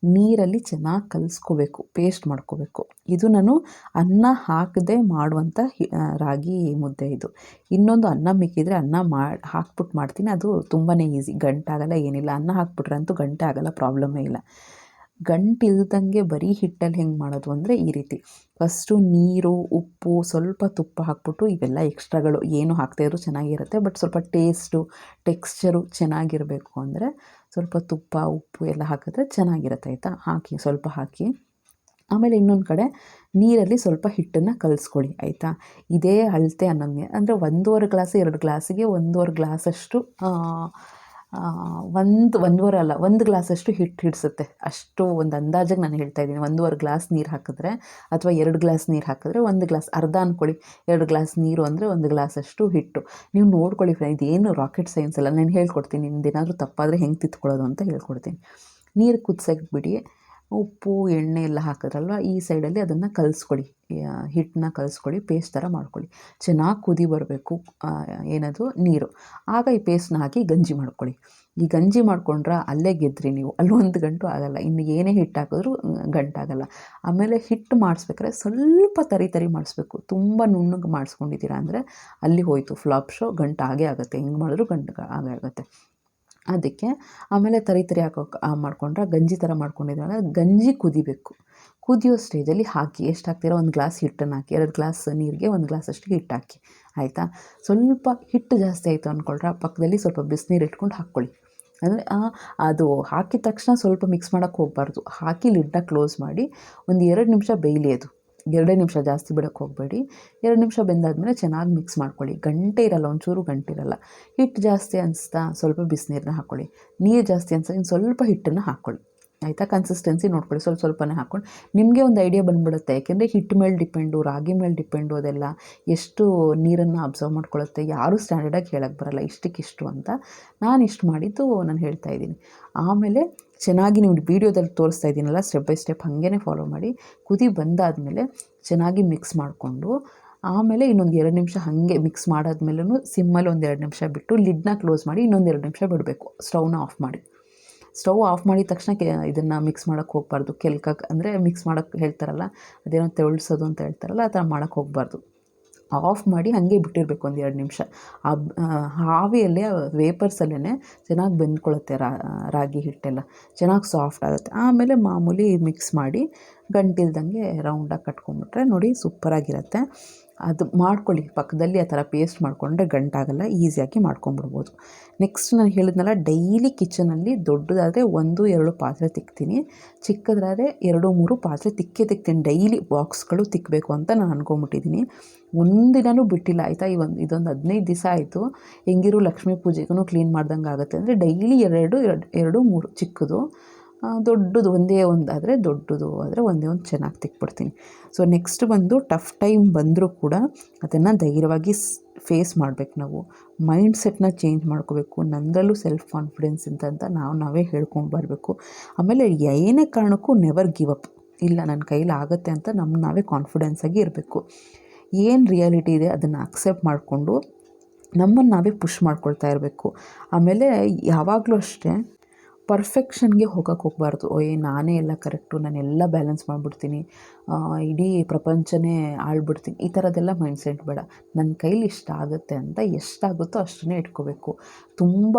ನೀರಲ್ಲಿ ಚೆನ್ನಾಗಿ ಕಲಿಸ್ಕೋಬೇಕು ಪೇಸ್ಟ್ ಮಾಡ್ಕೋಬೇಕು. ಇದು ನಾನು ಅನ್ನ ಹಾಕದೆ ಮಾಡುವಂಥ ರಾಗಿ ಮುದ್ದೆ ಇದು. ಇನ್ನೊಂದು ಅನ್ನ ಮಿಕ್ಕಿದರೆ ಅನ್ನ ಮಾಡಿ ಹಾಕ್ಬಿಟ್ಟು ಮಾಡ್ತೀನಿ. ಅದು ತುಂಬಾ ಈಸಿ ಗಂಟಾಗಲ್ಲ ಏನಿಲ್ಲ. ಅನ್ನ ಹಾಕ್ಬಿಟ್ರೆ ಅಂತೂ ಗಂಟೆ ಆಗಲ್ಲ ಪ್ರಾಬ್ಲಮ್ಮೇ ಇಲ್ಲ. ಗಂಟಿಲ್ದಂಗೆ ಬರೀ ಹಿಟ್ಟಲ್ಲಿ ಹೆಂಗೆ ಮಾಡೋದು ಅಂದರೆ ಈ ರೀತಿ. ಫಸ್ಟು ನೀರು, ಉಪ್ಪು, ಸ್ವಲ್ಪ ತುಪ್ಪ ಹಾಕ್ಬಿಟ್ಟು ಇವೆಲ್ಲ ಎಕ್ಸ್ಟ್ರಾಗಳು. ಏನು ಹಾಕ್ತಾಯಿದ್ರು ಚೆನ್ನಾಗಿರುತ್ತೆ, ಬಟ್ ಸ್ವಲ್ಪ ಟೇಸ್ಟು, ಟೆಕ್ಸ್ಚರು ಚೆನ್ನಾಗಿರಬೇಕು ಅಂದರೆ ಸ್ವಲ್ಪ ತುಪ್ಪ, ಉಪ್ಪು ಎಲ್ಲ ಹಾಕಿದ್ರೆ ಚೆನ್ನಾಗಿರುತ್ತೆ ಆಯಿತಾ? ಹಾಕಿ, ಸ್ವಲ್ಪ ಹಾಕಿ. ಆಮೇಲೆ ಇನ್ನೊಂದು ಕಡೆ ನೀರಲ್ಲಿ ಸ್ವಲ್ಪ ಹಿಟ್ಟನ್ನು ಕಲಿಸ್ಕೊಳ್ಳಿ ಆಯಿತಾ? ಇದೇ ಅಳತೆ ಅನ್ನೋಂಗೆ ಅಂದರೆ ಒಂದೂವರೆ ಗ್ಲಾಸ್, ಎರಡು ಗ್ಲಾಸಿಗೆ ಒಂದೂವರೆ ಗ್ಲಾಸಷ್ಟು ಒಂದು, ಒಂದೂವರೆ ಅಲ್ಲ, ಒಂದು ಗ್ಲಾಸಷ್ಟು ಹಿಟ್ಟು ಹಿಡಿಸುತ್ತೆ. ಅಷ್ಟು ಒಂದು ಅಂದಾಜಿಗೆ ನಾನು ಹೇಳ್ತಾ ಇದ್ದೀನಿ. ಒಂದೂವರೆ ಗ್ಲಾಸ್ ನೀರು ಹಾಕಿದ್ರೆ ಅಥವಾ ಎರಡು ಗ್ಲಾಸ್ ನೀರು ಹಾಕಿದ್ರೆ ಒಂದು ಗ್ಲಾಸ್, ಅರ್ಧ ಅಂದ್ಕೊಳ್ಳಿ ಎರಡು ಗ್ಲಾಸ್ ನೀರು ಅಂದರೆ ಒಂದು ಗ್ಲಾಸಷ್ಟು ಹಿಟ್ಟು. ನೀವು ನೋಡ್ಕೊಳ್ಳಿ ಫ್ರೆಂಡ್ ಇದೇನು ರಾಕೆಟ್ ಸೈನ್ಸ್ ಅಲ್ಲ, ನಾನು ಹೇಳ್ಕೊಡ್ತೀನಿ, ನಿಮ್ದೇನಾದರೂ ತಪ್ಪಾದರೆ ಹೆಂಗೆ ತಿತ್ಕೊಳ್ಳೋದು ಅಂತ ಹೇಳ್ಕೊಡ್ತೀನಿ. ನೀರು ಕುದಿಸಕ್ಕೆ ಬಿಡಿ. ಉಪ್ಪು, ಎಣ್ಣೆ ಎಲ್ಲ ಹಾಕಿದ್ರಲ್ವ? ಈ ಸೈಡಲ್ಲಿ ಅದನ್ನು ಕಲಿಸ್ಕೊಳ್ಳಿ ಹಿಟ್ಟನ್ನ ಕಲಿಸ್ಕೊಳ್ಳಿ ಪೇಸ್ಟ್ ಥರ ಮಾಡ್ಕೊಳ್ಳಿ ಚೆನ್ನಾಗಿ ಕುದಿ ಬರಬೇಕು. ಏನದು? ನೀರು. ಆಗ ಈ ಪೇಸ್ಟ್ನ ಹಾಕಿ ಗಂಜಿ ಮಾಡ್ಕೊಳ್ಳಿ ಈ ಗಂಜಿ ಮಾಡ್ಕೊಂಡ್ರೆ ಅಲ್ಲೇ ಗೆದ್ರಿ ನೀವು. ಅಲ್ಲಿ ಒಂದು ಗಂಟು ಆಗಲ್ಲ. ಇನ್ನು ಏನೇ ಹಿಟ್ಟು ಹಾಕಿದ್ರೂ ಗಂಟಾಗಲ್ಲ. ಆಮೇಲೆ ಹಿಟ್ಟು ಮಾಡಿಸ್ಬೇಕಾದ್ರೆ ಸ್ವಲ್ಪ ತರಿ ತರಿ ಮಾಡಿಸ್ಬೇಕು. ತುಂಬ ನುಣ್ಣಗೆ ಮಾಡಿಸ್ಕೊಂಡಿದ್ದೀರಾ ಅಂದರೆ ಅಲ್ಲಿ ಹೋಯಿತು. ಫ್ಲಾಪ್ ಶೋ ಗಂಟು ಆಗೇ ಆಗುತ್ತೆ. ಹೆಂಗೆ ಮಾಡಿದ್ರು ಗಂಟು ಆಗೇ ಆಗುತ್ತೆ. ಅದಕ್ಕೆ ಆಮೇಲೆ ತರಿ ತರಿ ಹಾಕೋ ಮಾಡ್ಕೊಂಡ್ರೆ ಗಂಜಿ ಥರ ಮಾಡ್ಕೊಂಡಿದ್ವಲ್ಲ ಗಂಜಿ ಕುದಿಬೇಕು. ಕುದಿಯೋ ಸ್ಟೇಜಲ್ಲಿ ಹಾಕಿ ಎಷ್ಟು ಹಾಕ್ತೀರೋ ಒಂದು ಗ್ಲಾಸ್ ಹಿಟ್ಟನ್ನು ಹಾಕಿ, ಎರಡು ಗ್ಲಾಸ್ ನೀರಿಗೆ, ಒಂದು ಗ್ಲಾಸ್ ಅಷ್ಟಿಗೆ ಹಿಟ್ಟು ಹಾಕಿ, ಆಯಿತಾ? ಸ್ವಲ್ಪ ಹಿಟ್ಟು ಜಾಸ್ತಿ ಆಯಿತು ಅಂದ್ಕೊಳ್ರೆ ಪಕ್ಕದಲ್ಲಿ ಸ್ವಲ್ಪ ಬಿಸಿನೀರು ಇಟ್ಕೊಂಡು ಹಾಕ್ಕೊಳ್ಳಿ. ಅಂದರೆ ಅದು ಹಾಕಿದ ತಕ್ಷಣ ಸ್ವಲ್ಪ ಮಿಕ್ಸ್ ಮಾಡೋಕ್ಕೆ ಹೋಗಬಾರ್ದು. ಹಾಕಿ ಲಿಡ್ನ ಕ್ಲೋಸ್ ಮಾಡಿ ಒಂದು ಎರಡು ನಿಮಿಷ ಬೇಯಲಿ ಅದು. ಎರಡೇ ನಿಮಿಷ ಜಾಸ್ತಿ ಬಿಡೋಕ್ಕೆ ಹೋಗಬೇಡಿ. ಎರಡು ನಿಮಿಷ ಬೆಂದಾದಮೇಲೆ ಚೆನ್ನಾಗಿ ಮಿಕ್ಸ್ ಮಾಡ್ಕೊಳ್ಳಿ. ಗಂಟೆ ಇರಲ್ಲ, ಒಂಚೂರು ಗಂಟೆ ಇರಲ್ಲ. ಹಿಟ್ಟು ಜಾಸ್ತಿ ಅನಿಸ್ತಾ ಸ್ವಲ್ಪ ಬಿಸಿನೀರನ್ನ ಹಾಕ್ಕೊಳ್ಳಿ ನೀರು ಜಾಸ್ತಿ ಅನಿಸ್ತಾ ಇನ್ನು ಸ್ವಲ್ಪ ಹಿಟ್ಟನ್ನು ಹಾಕ್ಕೊಳ್ಳಿ ಆಯಿತಾ? ಕನ್ಸಿಸ್ಟೆನ್ಸಿ ನೋಡ್ಕೊಳ್ಳಿ. ಸ್ವಲ್ಪ ಸ್ವಲ್ಪನೇ ಹಾಕ್ಕೊಂಡು. ನಿಮಗೆ ಒಂದು ಐಡಿಯಾ ಬಂದ್ಬಿಡುತ್ತೆ. ಯಾಕೆಂದರೆ ಹಿಟ್ ಮೇಲೆ ಡಿಪೆಂಡು ರಾಗಿ ಮೇಲೆ ಡಿಪೆಂಡು ಅದೆಲ್ಲ ಎಷ್ಟು ನೀರನ್ನು ಅಬ್ಸರ್ವ್ ಮಾಡ್ಕೊಳ್ಳುತ್ತೆ, ಯಾರೂ ಸ್ಟ್ಯಾಂಡರ್ಡಾಗಿ ಹೇಳಕ್ಕೆ ಬರಲ್ಲ, ಇಷ್ಟಕ್ಕಿಷ್ಟು ಅಂತ. ನಾನು ಇಷ್ಟು ಮಾಡಿದ್ದು ನಾನು ಹೇಳ್ತಾ ಇದ್ದೀನಿ. ಆಮೇಲೆ ಚೆನ್ನಾಗಿ ನೀವು ವೀಡಿಯೋದಲ್ಲಿ ತೋರಿಸ್ತಾ ಇದ್ದೀನಲ್ಲ ಸ್ಟೆಪ್ ಬೈ ಸ್ಟೆಪ್ ಹಾಗೇ ಫಾಲೋ ಮಾಡಿ, ಕುದಿ ಬಂದಾದಮೇಲೆ ಚೆನ್ನಾಗಿ ಮಿಕ್ಸ್ ಮಾಡಿಕೊಂಡು, ಆಮೇಲೆ ಇನ್ನೊಂದು ಎರಡು ನಿಮಿಷ ಹಾಗೆ ಮಿಕ್ಸ್ ಮಾಡಾದ್ಮೇಲೂ ಸಿಮ್ಮಲ್ಲಿ ಒಂದು ಎರಡು ನಿಮಿಷ ಬಿಟ್ಟು ಲಿಡ್ನ ಕ್ಲೋಸ್ ಮಾಡಿ ಇನ್ನೊಂದು ಎರಡು ನಿಮಿಷ ಬಿಡಬೇಕು ಸ್ಟವ್ನ ಆಫ್ ಮಾಡಿ. ಸ್ಟವ್ ಆಫ್ ಮಾಡಿದ ತಕ್ಷಣ ಕೆ, ಇದನ್ನು ಮಿಕ್ಸ್ ಮಾಡೋಕ್ಕೆ ಹೋಗಬಾರ್ದು ಕೆಲ್ಕಕ್ಕೆ ಅಂದರೆ ಮಿಕ್ಸ್ ಮಾಡೋಕ್ಕೆ ಹೇಳ್ತಾರಲ್ಲ, ಅದೇನೋ ತೆಳ್ಸೋದು ಅಂತ ಹೇಳ್ತಾರಲ್ಲ, ಆ ಥರ ಮಾಡೋಕ್ಕೆ ಹೋಗಬಾರ್ದು. ಆಫ್ ಮಾಡಿ ಹಾಗೆ ಬಿಟ್ಟಿರಬೇಕು ಒಂದು ಎರಡು ನಿಮಿಷ. ಆ ಆವಿಯಲ್ಲೇ ವೇಪರ್ಸಲ್ಲೇ ಚೆನ್ನಾಗಿ ಬೆಂದ್ಕೊಳ್ಳುತ್ತೆ ರಾಗಿ ಹಿಟ್ಟೆಲ್ಲ. ಚೆನ್ನಾಗಿ ಸಾಫ್ಟ್ ಆಗುತ್ತೆ. ಆಮೇಲೆ ಮಾಮೂಲಿ ಮಿಕ್ಸ್ ಮಾಡಿ ಗಂಟಿಲ್ದಂಗೆ ರೌಂಡಾಗಿ ಕಟ್ಕೊಂಡ್ಬಿಟ್ರೆ ನೋಡಿ ಸೂಪರಾಗಿರುತ್ತೆ ಅದು ಮಾಡ್ಕೊಳ್ಳಿ ಪಕ್ಕದಲ್ಲಿ ಆ ಥರ ಪೇಸ್ಟ್ ಮಾಡಿಕೊಂಡ್ರೆ ಗಂಟಾಗಲ್ಲ ಈಸಿಯಾಗಿ ಮಾಡ್ಕೊಂಡ್ಬಿಡ್ಬೋದು. ನೆಕ್ಸ್ಟ್ ನಾನು ಹೇಳಿದ್ನಲ್ಲ ಡೈಲಿ ಕಿಚನಲ್ಲಿ ದೊಡ್ಡದಾದರೆ ಒಂದು, ಎರಡು ಪಾತ್ರೆ ತಿಕ್ತೀನಿ. ಚಿಕ್ಕದಾದರೆ ಎರಡು, ಮೂರು ಪಾತ್ರೆ ತಿಕ್ಕೇ ತಿಕ್ತೀನಿ. ಡೈಲಿ ಬಾಕ್ಸ್ಗಳು ತಿಕ್ಕಬೇಕು ಅಂತ ನಾನು ಅಂದ್ಕೊಂಬಿಟ್ಟಿದ್ದೀನಿ ಒಂದಿನೂ ಬಿಟ್ಟಿಲ್ಲ, ಆಯಿತಾ? ಈ ಒಂದು, ಇದೊಂದು ಹದಿನೈದು ದಿವಸ ಆಯಿತು. ಹೆಂಗಿರು ಲಕ್ಷ್ಮೀ ಪೂಜೆಗೂ ಕ್ಲೀನ್ ಮಾಡ್ದಂಗೆ ಆಗುತ್ತೆ ಅಂದರೆ ಡೈಲಿ ಎರಡು ಎರಡು ಎರಡು, ಮೂರು ಚಿಕ್ಕದು. ದೊಡ್ಡದು ಒಂದೇ ಒಂದು ಆದರೆ ದೊಡ್ಡದು, ಆದರೆ ಒಂದೇ ಒಂದು ಚೆನ್ನಾಗಿ ತಿಕ್ಬಿಡ್ತೀನಿ. ಸೊ ನೆಕ್ಸ್ಟ್ ಬಂದು ಟಫ್ ಟೈಮ್ ಬಂದರೂ ಕೂಡ ಅದನ್ನು ಧೈರ್ಯವಾಗಿ ಫೇಸ್ ಮಾಡಬೇಕು ನಾವು. ಮೈಂಡ್ ಸೆಟ್ನ ಚೇಂಜ್ ಮಾಡ್ಕೋಬೇಕು. ನನ್ನದರಲ್ಲೂ ಸೆಲ್ಫ್ ಕಾನ್ಫಿಡೆನ್ಸ್ ಅಂತ ನಾವು, ನಾವೇ ಹೇಳ್ಕೊಂಡು ಬರಬೇಕು. ಆಮೇಲೆ ಏನೇ ಕಾರಣಕ್ಕೂ ನೆವರ್ ಗಿವ್ ಅಪ್ ಇಲ್ಲ ನನ್ನ ಕೈಲಿ ಆಗುತ್ತೆ ಅಂತ ನಮ್ಮ ನಾವೇ ಕಾನ್ಫಿಡೆನ್ಸಾಗಿ ಇರಬೇಕು. ಏನು ರಿಯಾಲಿಟಿ ಇದೆ ಅದನ್ನು ಅಕ್ಸೆಪ್ಟ್ ಮಾಡಿಕೊಂಡು ನಮ್ಮನ್ನು ನಾವೇ ಪುಷ್ ಮಾಡ್ಕೊಳ್ತಾ ಇರಬೇಕು. ಆಮೇಲೆ ಯಾವಾಗಲೂ ಅಷ್ಟೇ ಪರ್ಫೆಕ್ಷನ್ಗೆ ಹೋಗೋಕೆ ಹೋಗಬಾರ್ದು. ಓಯ್, ನಾನೇ ಎಲ್ಲ ಕರೆಕ್ಟು ನಾನೆಲ್ಲ ಬ್ಯಾಲೆನ್ಸ್ ಮಾಡಿಬಿಡ್ತೀನಿ. ಇಡೀ ಪ್ರಪಂಚನೇ ಆಳ್ಬಿಡ್ತೀನಿ. ಈ ಥರದ್ದೆಲ್ಲ ಮೈಂಡ್ಸೆಟ್ ಬೇಡ. ನನ್ನ ಕೈಲಿ ಇಷ್ಟ ಆಗುತ್ತೆ ಅಂತ ಎಷ್ಟಾಗುತ್ತೋ ಅಷ್ಟನ್ನೇ ಇಟ್ಕೋಬೇಕು. ತುಂಬ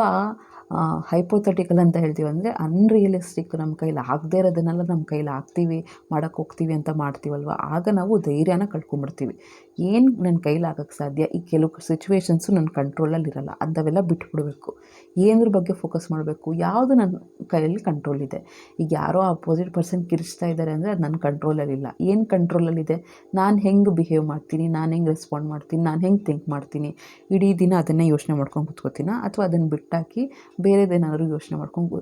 ಹೈಪೋಥೆಟಿಕಲ್ ಅಂತ ಹೇಳ್ತೀವಿ ಅಂದರೆ ಅನ್ರಿಯಲಿಸ್ಟಿಕ್ ನಮ್ಮ ಕೈಲಿ ಆಗದೇ ಇರೋದನ್ನೆಲ್ಲ ನಮ್ಮ ಕೈಲಿ ಆಗ್ತೀವಿ ಮಾಡೋಕ್ಕೆ ಹೋಗ್ತೀವಿ ಅಂತ ಮಾಡ್ತೀವಲ್ವ? ಆಗ ನಾವು ಧೈರ್ಯನ ಕಳ್ಕೊಂಬಿಡ್ತೀವಿ ಏನು ನನ್ನ ಕೈಲಾಗಕ್ಕೆ ಸಾಧ್ಯ? ಈ ಕೆಲವು ಸಿಚುವೇಶನ್ಸು ನನ್ನ ಕಂಟ್ರೋಲಲ್ಲಿ ಇರಲ್ಲ. ಅಂಥವೆಲ್ಲ ಬಿಟ್ಬಿಡಬೇಕು. ಏನ್ರ ಬಗ್ಗೆ ಫೋಕಸ್ ಮಾಡಬೇಕು? ಯಾವುದು ನನ್ನ ಕೈಯಲ್ಲಿ ಕಂಟ್ರೋಲ್ ಇದೆ? ಈಗ ಯಾರೋ ಅಪೋಸಿಟ್ ಪರ್ಸನ್ ಕಿರಿಸ್ತಾ ಇದ್ದಾರೆ ಅಂದರೆ ಅದು ನನ್ನ ಕಂಟ್ರೋಲಲ್ಲಿಲ್ಲ ಏನು ಕಂಟ್ರೋಲಲ್ಲಿದೆ ನಾನು ಹೆಂಗೆ ಬಿಹೇವ್ ಮಾಡ್ತೀನಿ? ನಾನು ಹೆಂಗೆ ರೆಸ್ಪಾಂಡ್ ಮಾಡ್ತೀನಿ? ನಾನು ಹೆಂಗೆ ಥಿಂಕ್ ಮಾಡ್ತೀನಿ? ಇಡೀ ದಿನ ಅದನ್ನೇ ಯೋಚನೆ ಮಾಡ್ಕೊಂಡು ಕೂತ್ಕೋತೀನ? ಅಥವಾ ಅದನ್ನು ಬಿಟ್ಟಾಕಿ ಬೇರೆದೇನಾದರೂ ಯೋಚನೆ ಮಾಡ್ಕೊಂಡು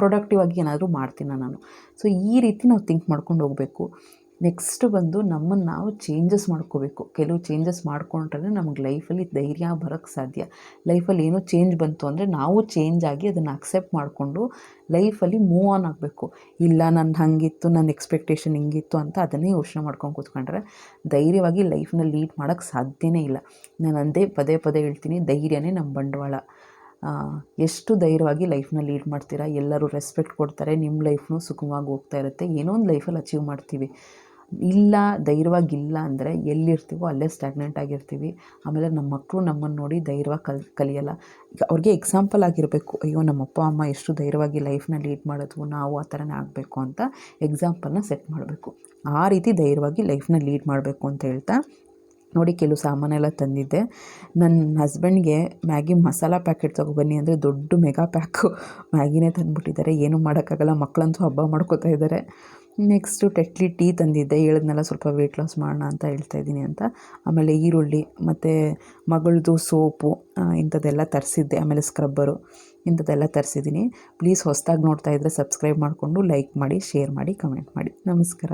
ಪ್ರೊಡಕ್ಟಿವ್ ಆಗಿ ಏನಾದರೂ ಮಾಡ್ತೀನ ನಾನು? ಸೊ ಈ ರೀತಿ ನಾವು ಥಿಂಕ್ ಮಾಡ್ಕೊಂಡು ಹೋಗಬೇಕು. ನೆಕ್ಸ್ಟ್ ಬಂದು ನಮ್ಮನ್ನು ನಾವು ಚೇಂಜಸ್ ಮಾಡ್ಕೋಬೇಕು. ಕೆಲವು ಚೇಂಜಸ್ ಮಾಡ್ಕೊಂಡ್ರೆ ನಮಗೆ ಲೈಫಲ್ಲಿ ಧೈರ್ಯ ಬರೋಕ್ಕೆ ಸಾಧ್ಯ. ಲೈಫಲ್ಲಿ ಏನೋ ಚೇಂಜ್ ಬಂತು ಅಂದರೆ ನಾವು ಚೇಂಜ್ ಆಗಿ ಅದನ್ನು ಅಕ್ಸೆಪ್ಟ್ ಮಾಡಿಕೊಂಡು ಲೈಫಲ್ಲಿ ಮೂವ್ ಆನ್ ಆಗಬೇಕು. ಇಲ್ಲ ನನ್ನ ಹಾಗಿತ್ತು ನನ್ನ ಎಕ್ಸ್ಪೆಕ್ಟೇಷನ್ ಹಿಂಗಿತ್ತು ಅಂತ ಅದನ್ನೇ ಯೋಚನೆ ಮಾಡ್ಕೊಂಡು ಕೂತ್ಕೊಂಡ್ರೆ ಧೈರ್ಯವಾಗಿ ಲೈಫ್ನ ಲೀಡ್ ಮಾಡೋಕ್ಕೆ ಸಾಧ್ಯನೇ ಇಲ್ಲ. ನಾನು ಅಂದೇ ಪದೇ ಪದೇ ಹೇಳ್ತೀನಿ, ಧೈರ್ಯನೇ ನಮ್ಮ ಬಂಡವಾಳ. ಎಷ್ಟು ಧೈರ್ಯವಾಗಿ ಲೈಫ್ನ ಲೀಡ್ ಮಾಡ್ತೀರಾ? ಎಲ್ಲರೂ ರೆಸ್ಪೆಕ್ಟ್ ಕೊಡ್ತಾರೆ ನಿಮ್ಮ ಲೈಫ್ನೂ ಸುಖವಾಗಿ ಹೋಗ್ತಾ ಇರುತ್ತೆ. ಏನೋ ಒಂದು ಲೈಫಲ್ಲಿ ಅಚೀವ್ ಮಾಡ್ತೀವಿ. ಇಲ್ಲ ಧೈರ್ಯವಾಗಿ ಇಲ್ಲ ಅಂದರೆ ಎಲ್ಲಿರ್ತೀವೋ ಅಲ್ಲೇ ಸ್ಟ್ಯಾಗ್ನೆಂಟ್ ಆಗಿರ್ತೀವಿ. ಆಮೇಲೆ ನಮ್ಮ ಮಕ್ಕಳು ನಮ್ಮನ್ನು ನೋಡಿ ಧೈರ್ಯವಾಗಿ ಕಲ್, ಕಲಿಯಲ್ಲ. ಈಗ ಅವ್ರಿಗೆ ಎಕ್ಸಾಂಪಲ್ ಆಗಿರಬೇಕು. ಅಯ್ಯೋ, ನಮ್ಮ ಅಪ್ಪ, ಅಮ್ಮ ಎಷ್ಟು ಧೈರ್ಯವಾಗಿ ಲೈಫ್ನ ಲೀಡ್ ಮಾಡಿದ್ವು ನಾವು ಆ ಥರನೇ ಆಗಬೇಕು ಅಂತ ಎಕ್ಸಾಂಪಲ್ನ ಸೆಟ್ ಮಾಡಬೇಕು. ಆ ರೀತಿ ಧೈರ್ಯವಾಗಿ ಲೈಫ್ನ ಲೀಡ್ ಮಾಡಬೇಕು ಅಂತ ಹೇಳ್ತಾ ನೋಡಿ ಕೆಲವು ಸಾಮಾನೆಲ್ಲ ತಂದಿದ್ದೆ. ನನ್ನ ಹಸ್ಬೆಂಡ್ಗೆ ಮ್ಯಾಗಿ ಮಸಾಲ ಪ್ಯಾಕೆಟ್ ತೊಗೊಬನ್ನಿ ಅಂದರೆ ದೊಡ್ಡ ಮೆಗಾ ಪ್ಯಾಕು ಮ್ಯಾಗಿನೇ ತಂದುಬಿಟ್ಟಿದ್ದಾರೆ. ಏನೂ ಮಾಡೋಕ್ಕಾಗಲ್ಲ. ಮಕ್ಕಳಂತೂ ಹಬ್ಬ ಮಾಡ್ಕೋತಾ ಇದ್ದಾರೆ. ನೆಕ್ಸ್ಟು ಟೆಟ್ಲಿ ಟೀ ತಂದಿದ್ದೆ. ಹೇಳಿದ್ನೆಲ್ಲ ಸ್ವಲ್ಪ ವೆಯ್ಟ್ ಲಾಸ್ ಮಾಡೋಣ ಅಂತ ಹೇಳ್ತಾ ಇದ್ದೀನಿ ಅಂತ. ಆಮೇಲೆ ಈರುಳ್ಳಿ, ಮತ್ತು ಮಗಳದು ಸೋಪು ಇಂಥದ್ದೆಲ್ಲ ತರಿಸಿದ್ದೆ. ಆಮೇಲೆ ಸ್ಕ್ರಬ್ಬರು ಇಂಥದ್ದೆಲ್ಲ ತರಿಸಿದ್ದೀನಿ. ಪ್ಲೀಸ್ ಹೊಸದಾಗಿ ನೋಡ್ತಾ ಇದ್ದರೆ ಸಬ್ಸ್ಕ್ರೈಬ್ ಮಾಡಿಕೊಂಡು ಲೈಕ್ ಮಾಡಿ ಶೇರ್ ಮಾಡಿ ಕಮೆಂಟ್ ಮಾಡಿ. ನಮಸ್ಕಾರ.